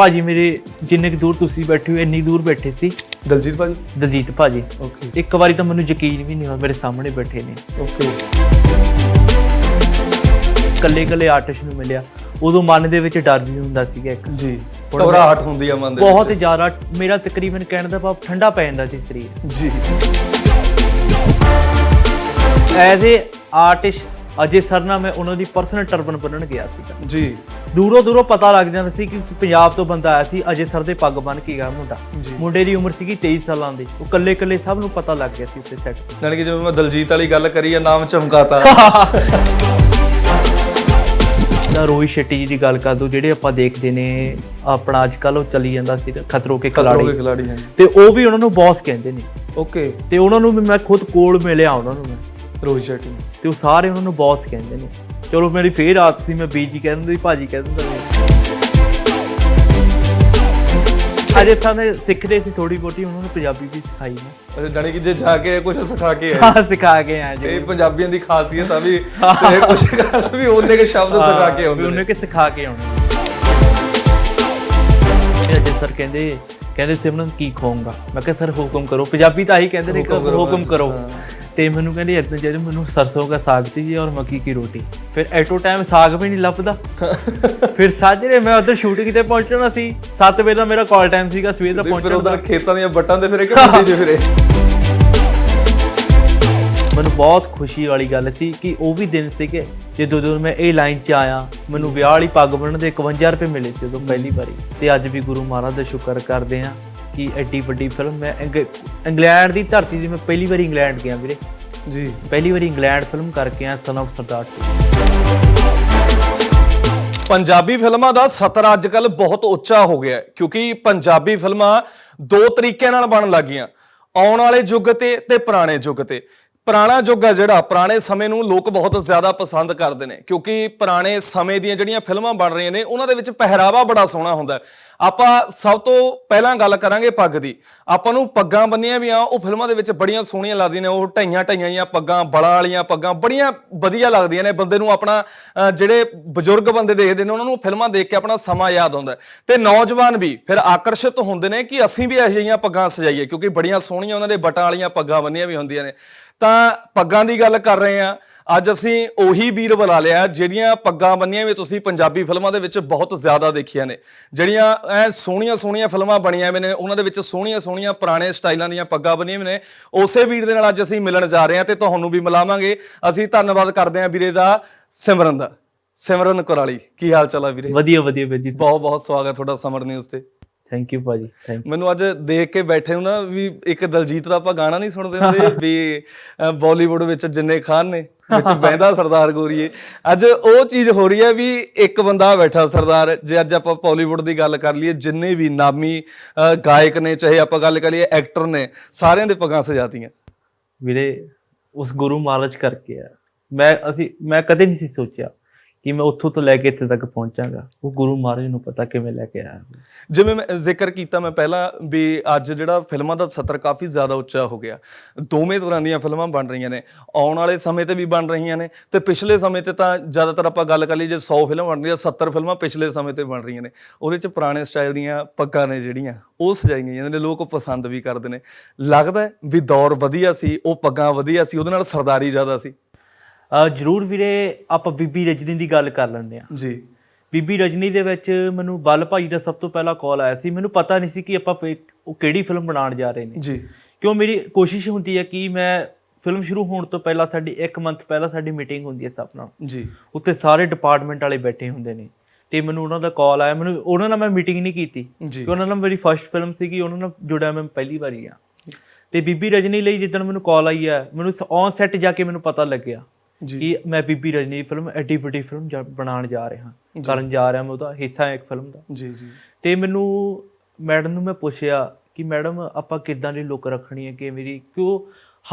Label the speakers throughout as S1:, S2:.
S1: ਭਾਜੀ ਮੇਰੇ ਜਿੰਨੇ ਕੁ ਦੂਰ ਤੁਸੀਂ ਬੈਠੇ ਹੋ ਇੰਨੀ ਦੂਰ ਬੈਠੇ ਸੀ।
S2: ਦਲਜੀਤ ਭਾਜੀ?
S1: ਦਲਜੀਤ ਭਾਜੀ।
S2: ਓਕੇ
S1: ਇੱਕ ਵਾਰੀ ਤਾਂ ਮੈਨੂੰ ਯਕੀਨ ਵੀ ਨਹੀਂ ਹੋਇਆ ਮੇਰੇ ਸਾਹਮਣੇ ਬੈਠੇ ਨੇ।
S2: ਓਕੇ
S1: ਕੱਲੇ ਕੱਲੇ ਆਰਟਿਸਟ ਨੂੰ ਮਿਲਿਆ। ਉਦੋਂ ਮਨ ਦੇ ਵਿੱਚ ਡਰ ਵੀ ਹੁੰਦਾ ਸੀਗਾ ਇੱਕ।
S2: ਜੀ।
S1: ਹੁਣ
S2: ਘਬਰਾਹਟ ਹੁੰਦੀ ਆ ਮਨ ਦੇ
S1: ਬਹੁਤ
S2: ਵਿੱਚ।
S1: ਜ਼ਿਆਦਾ ਮੇਰਾ ਤਕਰੀਬਨ ਕਹਿਣ ਦਾ ਭਾਵ ਠੰਡਾ ਪੈ ਜਾਂਦਾ ਸੀ ਸਰੀਰ।
S2: ਜੀ।
S1: ਐਜ਼ ਏ ਆਰਟਿਸਟ ਅਜੇ ਸਰ ਨਾਲ ਮੈਂ ਉਹਨਾਂ ਦੀ ਪਰਸਨਲ ਟਰਬਨ ਬੰਨਣ ਗਿਆ ਸੀਗਾ।
S2: ਜੀ।
S1: ਦੂਰੋਂ ਦੂਰੋਂ ਪਤਾ ਲੱਗ ਜਾਂਦਾ ਸੀ ਕਿ ਪੰਜਾਬ ਤੋਂ ਬੰਦਾ ਆਇਆ ਸੀ ਅਜੇ ਸਰ ਦੇ ਪੱਗ ਬੰਨ ਕੇ ਗਿਆ ਮੁੰਡਾ। ਮੁੰਡੇ ਦੀ ਉਮਰ ਸੀਗੀ 23 ਸਾਲਾਂ ਦੀ। ਉਹ ਕੱਲੇ ਕੱਲੇ ਸਭ ਨੂੰ ਪਤਾ ਲੱਗ ਗਿਆ ਸੀ ਉੱਤੇ ਸੈੱਟ
S2: ਯਾਨੀ ਕਿ ਜਦੋਂ ਮੈਂ ਦਲਜੀਤ ਵਾਲੀ ਗੱਲ ਕਰੀ ਆ ਨਾਮ ਚਮਕਾਤਾ।
S1: ਤਾਂ ਰੋਹਿਤ ਸ਼ੈਟੀ ਜੀ ਦੀ ਗੱਲ ਕਰ ਦੋ ਜਿਹੜੇ ਆਪਾਂ ਦੇਖਦੇ ਨੇ ਆਪਣਾ ਅੱਜ ਕੱਲ ਉਹ ਚੱਲੀ ਜਾਂਦਾ ਸੀ ਖਤਰੋ ਕੇ
S2: ਖਿਲਾੜੀ
S1: ਤੇ ਉਹ ਵੀ ਉਹਨਾਂ ਨੂੰ ਬੌਸ ਕਹਿੰਦੇ ਨੇ।
S2: ਓਕੇ।
S1: ਤੇ ਉਹਨਾਂ ਨੂੰ ਵੀ ਮੈਂ ਖੁਦ ਕੋਲ ਮਿਲਿਆ ਉਹਨਾਂ ਨੂੰ ਮੈਂ।
S2: ਰੋਹਿਤ ਸ਼ੈਟੀ
S1: ਤੇ ਉਹ ਸਾਰੇ ਉਹਨਾਂ ਨੂੰ ਬੌਸ ਕਹਿੰਦੇ ਨੇ। ਚਲੋ ਮੇਰੀ ਫੇਰ ਆਦਤ ਸੀ ਮੈਂ ਬੀਜੀ ਕਹਿ ਦਿੰਦਾ ਸੀ ਭਾਜੀ ਕਹਿ ਦਿੰਦਾ ਸੀ। ਅਜੇ ਸਾਨੇ ਸਿੱਖਦੇ ਸੀ ਥੋੜੀ ਬੋਟੀ ਉਹਨਾਂ ਨੂੰ ਪੰਜਾਬੀ ਵੀ ਸਿਖਾਈ ਮੈਂ।
S2: ਜਾਨੀ ਕਿ ਜੇ ਜਾ ਕੇ ਕੁਝ ਸਿਖਾ ਕੇ ਆਏ।
S1: ਹਾਂ ਸਿਖਾ ਕੇ ਆ
S2: ਇਹ
S1: ਜੀ
S2: ਪੰਜਾਬੀਆਂ ਦੀ ਖਾਸੀਅਤ ਆ ਵੀ ਚਾਹੇ ਕੁਝ ਕਰਨ ਵੀ ਉਹਨੇ ਕੇ ਸ਼ਬਦ ਸਿਖਾ ਕੇ ਆਉਂਦੇ
S1: ਉਹਨੇ ਕਿ ਸਿਖਾ ਕੇ ਇਹ ਅਜੇ ਸਰ ਕਹਿੰਦੇ ਕਹਿੰਦੇ ਸਿਮਰਨ ਕੀ ਖਾਊਂਗਾ? ਮੈਂ ਕਿਹਾ ਸਰ ਹੁਕਮ ਕਰੋ। ਪੰਜਾਬੀ ਤਾਂ ਆਹੀ ਕਹਿੰਦੇ ਨੇ
S2: ਹੁਕਮ ਕਰੋ।
S1: ਤੇ ਮੈਨੂੰ ਕਹਿੰਦੇ ਇਦਾਂ ਜਿਹੜੇ ਮੈਨੂੰ ਸਰਸੋਂ ਦਾ ਸਾਗ ਤੇ ਜੀ ਔਰ ਮੱਕੀ ਕੀ ਰੋਟੀ। ਫਿਰ ਐਟੋ ਟਾਈਮ ਸਾਗ ਵੀ ਨਹੀਂ ਲੱਭਦਾ। ਫਿਰ ਸਾਜਰੇ ਮੈਂ ਉਧਰ ਸ਼ੂਟ ਕਿਤੇ ਪਹੁੰਚਣਾ ਸੀ। 7 ਵਜੇ ਦਾ ਮੇਰਾ ਕਾਲ ਟਾਈਮ ਸੀਗਾ ਸਵੇਰ ਦਾ
S2: ਫਿਰ
S1: ਪਹੁੰਚਣ
S2: ਉਧਰ
S1: ਦਾ।
S2: ਖੇਤਾਂ ਦੀਆਂ ਵੱਟਾਂ ਤੇ ਫਿਰੇ ਕਿ ਮੰਡੀ 'ਚ ਫਿਰੇ।
S1: ਮੈਨੂੰ ਬਹੁਤ ਖੁਸ਼ੀ ਵਾਲੀ ਗੱਲ ਸੀ ਕਿ ਉਹ ਵੀ ਦਿਨ ਸੀਗੇ ਜਦੋਂ ਜਦੋਂ ਮੈਂ ਇਹ ਲਾਈਨ 'ਚ ਆਇਆ ਮੈਨੂੰ ਵਿਆਹ ਵਾਲੀ ਪੱਗ ਬੰਨ੍ਹਣ ਦੇ 51 ਰੁਪਏ ਮਿਲੇ ਸੀ ਉਦੋਂ ਪਹਿਲੀ ਵਾਰੀ। ਤੇ ਅੱਜ ਵੀ ਗੁਰੂ ਮਹਾਰਾਜ ਦਾ ਸ਼ੁਕਰ ਕਰਦੇ ਆ ਕਿ ਐਡੀ ਵੱਡੀ ਫਿਲਮ ਮੈਂ ਇੰਗ- ਇੰਗਲੈਂਡ ਦੀ ਧਰਤੀ 'ਤੇ ਮੈਂ ਪਹਿਲੀ ਵਾਰੀ ਇੰਗਲੈਂਡ ਗਿਆ ਵੀਰੇ।
S2: ਜੀ।
S1: ਪਹਿਲੀ ਵਾਰੀ ਇੰਗਲੈਂਡ ਫਿਲਮ ਕਰਕੇ ਆ son of Sardar two।
S2: Punjabi ਫਿਲਮਾਂ ਦਾ ਸਤਰ ਅੱਜ ਕੱਲ ਬਹੁਤ ਉੱਚਾ ਹੋ ਗਿਆ ਹੈ ਕਿਉਂਕਿ ਪੰਜਾਬੀ ਫਿਲਮਾਂ ਦੋ ਤਰੀਕੇ ਨਾਲ ਬਣਨ ਲੱਗੀਆਂ। ਆਉਣ ਵਾਲੇ ਯੁੱਗ ਤੇ ਤੇ ਪੁਰਾਣੇ ਯੁੱਗ ਤੇ। ਪੁਰਾਣਾ ਯੁੱਗ ਹੈ ਜਿਹੜਾ, ਪੁਰਾਣੇ ਸਮੇਂ ਨੂੰ ਲੋਕ ਬਹੁਤ ਜ਼ਿਆਦਾ ਪਸੰਦ ਕਰਦੇ ਨੇ, ਕਿਉਂਕਿ ਪੁਰਾਣੇ ਸਮੇਂ ਦੀਆਂ ਜਿਹੜੀਆਂ ਫਿਲਮਾਂ ਬਣ ਰਹੀਆਂ ਨੇ, ਉਹਨਾਂ ਦੇ ਵਿੱਚ ਪਹਿਰਾਵਾ ਬੜਾ ਸੋਹਣਾ ਹੁੰਦਾ ਆਪਾਂ ਸਭ ਤੋਂ ਪਹਿਲਾਂ ਗੱਲ ਕਰਾਂਗੇ ਪੱਗ ਦੀ। ਆਪਾਂ ਨੂੰ ਪੱਗਾਂ ਬੰਨੀਆਂ ਵੀ ਆ, ਉਹ ਫਿਲਮਾਂ ਦੇ ਵਿੱਚ ਬੜੀਆਂ ਸੋਹਣੀਆਂ ਲੱਗਦੀਆਂ ਨੇ, ਉਹ ਢਾਈਆਂ ਢਾਈਆਂ ਜੀਆਂ ਪੱਗਾਂ, ਬਲਾਂ ਵਾਲੀਆਂ ਪੱਗਾਂ, ਬੜੀਆਂ ਵਧੀਆ ਲੱਗਦੀਆਂ ਨੇ। ਬੰਦੇ ਨੂੰ ਆਪਣਾ ਜਿਹੜੇ ਬਜ਼ੁਰਗ ਬੰਦੇ ਦੇਖਦੇ ਨੇ, ਉਹਨਾਂ ਨੂੰ ਫਿਲਮਾਂ ਦੇਖ ਕੇ ਆਪਣਾ ਸਮਾਂ ਯਾਦ ਆਉਂਦਾ ਹੈ। ਤੇ ਨੌਜਵਾਨ ਵੀ ਫਿਰ ਆਕਰਸ਼ਿਤ ਹੁੰਦੇ ਨੇ ਕਿ ਅਸੀਂ ਵੀ ਇਹੋ ਜਿਹੀਆਂ ਪੱਗਾਂ ਸਜਾਈਏ, ਕਿਉਂਕਿ ਬੜੀਆਂ ਸੋਹਣੀਆਂ ਉਹਨਾਂ ਦੇ ਬਟਾਂ ਵਾਲੀਆਂ ਪੱਗਾਂ ਬੰਨੀਆਂ ਵੀ ਹੁੰਦੀਆਂ ਨੇ। ਤਾਂ ਪੱਗਾਂ ਦੀ ਗੱਲ ਕਰ ਰਹੇ ਆ ਅੱਜ ਅਸੀਂ ਉਹੀ ਵੀਰ ਬੁਲਾ ਲਿਆ ਜਿਹੜੀਆਂ ਪੱਗਾਂ ਬੰਨੀਆਂ ਵੀ ਤੁਸੀਂ ਪੰਜਾਬੀ ਫਿਲਮਾਂ ਦੇ ਵਿੱਚ ਬਹੁਤ ਜ਼ਿਆਦਾ ਦੇਖੀਆਂ ਨੇ। ਜਿਹੜੀਆਂ ਐ ਸੋਹਣੀਆਂ ਸੋਹਣੀਆਂ ਫਿਲਮਾਂ ਬਣੀਆਂ ਵੀ ਨੇ ਉਹਨਾਂ ਦੇ ਵਿੱਚ ਸੋਹਣੀਆਂ ਸੋਹਣੀਆਂ ਪੁਰਾਣੇ ਸਟਾਈਲਾਂ ਦੀਆਂ ਪੱਗਾਂ ਬੰਨੀਆਂ ਵੀ ਨੇ। ਉਸੇ ਵੀਰ ਦੇ ਨਾਲ ਅੱਜ ਅਸੀਂ ਮਿਲਣ ਜਾ ਰਹੇ ਹਾਂ ਤੇ ਤੁਹਾਨੂੰ ਵੀ ਮਿਲਾਵਾਂਗੇ। ਅਸੀਂ ਧੰਨਵਾਦ ਕਰਦੇ ਹਾਂ ਵੀਰੇ ਦਾ ਸਿਮਰਨ ਦਾ। ਸਿਮਰਨ ਕੁਰਾਲੀ ਕੀ ਹਾਲ ਚਾਲ ਆ ਵੀਰੇ? ਬਹੁਤ
S1: ਵਧੀਆ ਵਧੀਆ ਵੀਰ ਜੀ।
S2: ਬਹੁਤ ਸਵਾਗਤ ਤੁਹਾਡਾ ਸਮਰ ਨਿਊਜ਼ ਤੇ।
S1: ਥੈਂਕ ਯੂ ਭਾਜੀ ਥੈਂਕ
S2: ਮੈਨੂੰ ਅੱਜ ਦੇਖ ਕੇ ਬੈਠੇ ਹੋ ਨਾ ਵੀ ਇੱਕ ਦਲਜੀਤ ਦਾ ਆਪਾਂ ਗਾਣਾ ਨਹੀਂ ਸੁਣਦੇ ਹੁੰਦੇ ਵੀ ਬਾਲੀਵੁੱਡ ਵਿੱਚ ਜਿੰਨੇ ਖਾਨ ਨੇ ਵਿੱਚ ਬਹਿੰਦਾ ਸਰਦਾਰ ਗੋਰੀਏ। ਅੱਜ ਉਹ ਚੀਜ਼ ਹੋ ਰਹੀ ਹੈ ਵੀ ਇੱਕ ਬੰਦਾ ਬੈਠਾ ਸਰਦਾਰ ਜੇ ਅੱਜ ਆਪਾਂ ਬਾਲੀਵੁੱਡ ਦੀ ਗੱਲ ਕਰ ਲਈਏ ਜਿੰਨੇ ਵੀ ਨਾਮੀ ਗਾਇਕ ਨੇ ਚਾਹੇ ਆਪਾਂ ਗੱਲ ਕਰੀਏ ਐਕਟਰ ਨੇ ਸਾਰਿਆਂ ਦੇ ਪੱਗਾਂ ਸਜਾਤੀਆਂ।
S1: ਵੀਰੇ ਉਸ ਗੁਰੂ ਮਹਾਰਾਜ ਕਰਕੇ ਆ। ਮੈਂ ਅਸੀਂ ਮੈਂ ਕਦੇ ਨਹੀਂ ਸੀ ਸੋਚਿਆ ਕਿ ਮੈਂ ਉੱਥੋਂ ਤੋਂ ਲੈ ਕੇ ਇੱਥੇ ਤੱਕ ਪਹੁੰਚਾਂਗਾ। ਉਹ ਗੁਰੂ ਮਹਾਰਾਜ ਨੂੰ ਪਤਾ ਕਿਵੇਂ ਲੈ ਕੇ ਆਇਆ।
S2: ਜਿਵੇਂ ਮੈਂ ਜ਼ਿਕਰ ਕੀਤਾ ਮੈਂ ਪਹਿਲਾਂ ਵੀ ਅੱਜ ਜਿਹੜਾ ਫਿਲਮਾਂ ਦਾ ਸਤਰ ਕਾਫੀ ਜ਼ਿਆਦਾ ਉੱਚਾ ਹੋ ਗਿਆ। ਦੋਵੇਂ ਤਰ੍ਹਾਂ ਦੀਆਂ ਫਿਲਮਾਂ ਬਣ ਰਹੀਆਂ ਨੇ। ਆਉਣ ਵਾਲੇ ਸਮੇਂ ਤੇ ਵੀ ਬਣ ਰਹੀਆਂ ਨੇ ਤੇ ਪਿਛਲੇ ਸਮੇਂ ਤੇ ਤਾਂ ਜ਼ਿਆਦਾਤਰ ਆਪਾਂ ਗੱਲ ਕਰ ਲਈ ਜੇ 100 ਫਿਲਮ ਬਣ ਰਹੀਆਂ 70 ਫਿਲਮਾਂ ਪਿਛਲੇ ਸਮੇਂ ਤੇ ਬਣ ਰਹੀਆਂ ਨੇ। ਉਹਦੇ ਚ ਪੁਰਾਣੇ ਸਟਾਈਲ ਦੀਆਂ ਪੱਗਾਂ ਨੇ ਜਿਹੜੀਆਂ, ਉਹ ਸਜਾਈਆਂ ਜਾਂਦੀਆਂ ਨੇ, ਲੋਕ ਪਸੰਦ ਵੀ ਕਰਦੇ ਨੇ। ਲੱਗਦਾ ਵੀ ਦੌਰ ਵਧੀਆ ਸੀ, ਉਹ ਪੱਗਾਂ ਵਧੀਆ ਸੀ, ਉਹਦੇ ਨਾਲ ਸਰਦਾਰੀ ਜ਼ਿਆਦਾ ਸੀ।
S1: ਜਰੂਰ ਵੀਰੇ ਆਪਾਂ ਬੀਬੀ ਰਜਨੀ ਦੀ ਗੱਲ ਕਰ ਲੈਂਦੇ ਆ
S2: ਜੀ।
S1: ਬੀਬੀ ਰਜਨੀ ਦੇ ਵਿੱਚ ਮੈਨੂੰ ਬਲ ਭਾਈ ਦਾ ਸਭ ਤੋਂ ਪਹਿਲਾ ਕਾਲ ਆਇਆ ਸੀ। ਮੈਨੂੰ ਪਤਾ ਨਹੀਂ ਸੀ ਕਿ ਆਪਾਂ ਉਹ ਕਿਹੜੀ ਫਿਲਮ ਬਣਾਉਣ ਜਾ ਰਹੇ ਨੇ।
S2: ਜੀ।
S1: ਕਿਉਂ ਮੇਰੀ ਕੋਸ਼ਿਸ਼ ਹੁੰਦੀ ਹੈ ਕਿ ਮੈਂ ਫਿਲਮ ਸ਼ੁਰੂ ਹੋਣ ਤੋਂ ਪਹਿਲਾਂ ਸਾਡੀ 1 ਮੰਥ ਪਹਿਲਾਂ ਸਾਡੀ ਮੀਟਿੰਗ ਹੁੰਦੀ ਹੈ ਸਭ ਨਾਲ।
S2: ਜੀ।
S1: ਉੱਤੇ ਸਾਰੇ ਡਿਪਾਰਟਮੈਂਟ ਵਾਲੇ ਬੈਠੇ ਹੁੰਦੇ ਨੇ। ਤੇ ਮੈਨੂੰ ਉਹਨਾਂ ਦਾ ਕਾਲ ਆਇਆ। ਮੈਨੂੰ ਉਹਨਾਂ ਨਾਲ ਮੈਂ ਮੀਟਿੰਗ ਨਹੀਂ ਕੀਤੀ। ਕਿ ਉਹਨਾਂ ਨਾਲ ਮੇਰੀ ਫਰਸਟ ਫਿਲਮ ਸੀਗੀ। ਉਹਨਾਂ ਨਾਲ ਜੁੜਿਆ ਮੈਂ ਪਹਿਲੀ ਵਾਰੀ ਆ ਤੇ ਬੀਬੀ ਰਜਨੀ ਲਈ ਜਿੱਦਣ ਮੈਨੂੰ ਕਾਲ ਆਈ ਹੈ ਮੈਨੂੰ ਔਨ ਸੈੱਟ ਜਾ ਕੇ ਮੈਨੂੰ ਪਤਾ ਲੱਗਿਆ। ਕਿ ਮੈਂ ਬੀਬੀ ਰਜਨੀ ਦੀ ਫਿਲਮ ਐਡੀ ਵੱਡੀ ਫਿਲਮ ਬਣਾਉਣ ਜਾ ਰਿਹਾ ਕਰਨ ਜਾ ਰਿਹਾ ਮੈਂ ਉਹਦਾ ਹਿੱਸਾ ਇੱਕ ਫਿਲਮ ਦਾ।
S2: ਜੀ ਜੀ।
S1: ਤੇ ਮੈਨੂੰ ਮੈਡਮ ਨੂੰ ਮੈਂ ਪੁੱਛਿਆ ਕਿ ਮੈਡਮ ਆਪਾਂ ਕਿੱਦਾਂ ਦੀ ਲੁੱਕ ਰੱਖਣੀ ਹੈ ਕਿ ਮੇਰੀ ਕਿਉਂ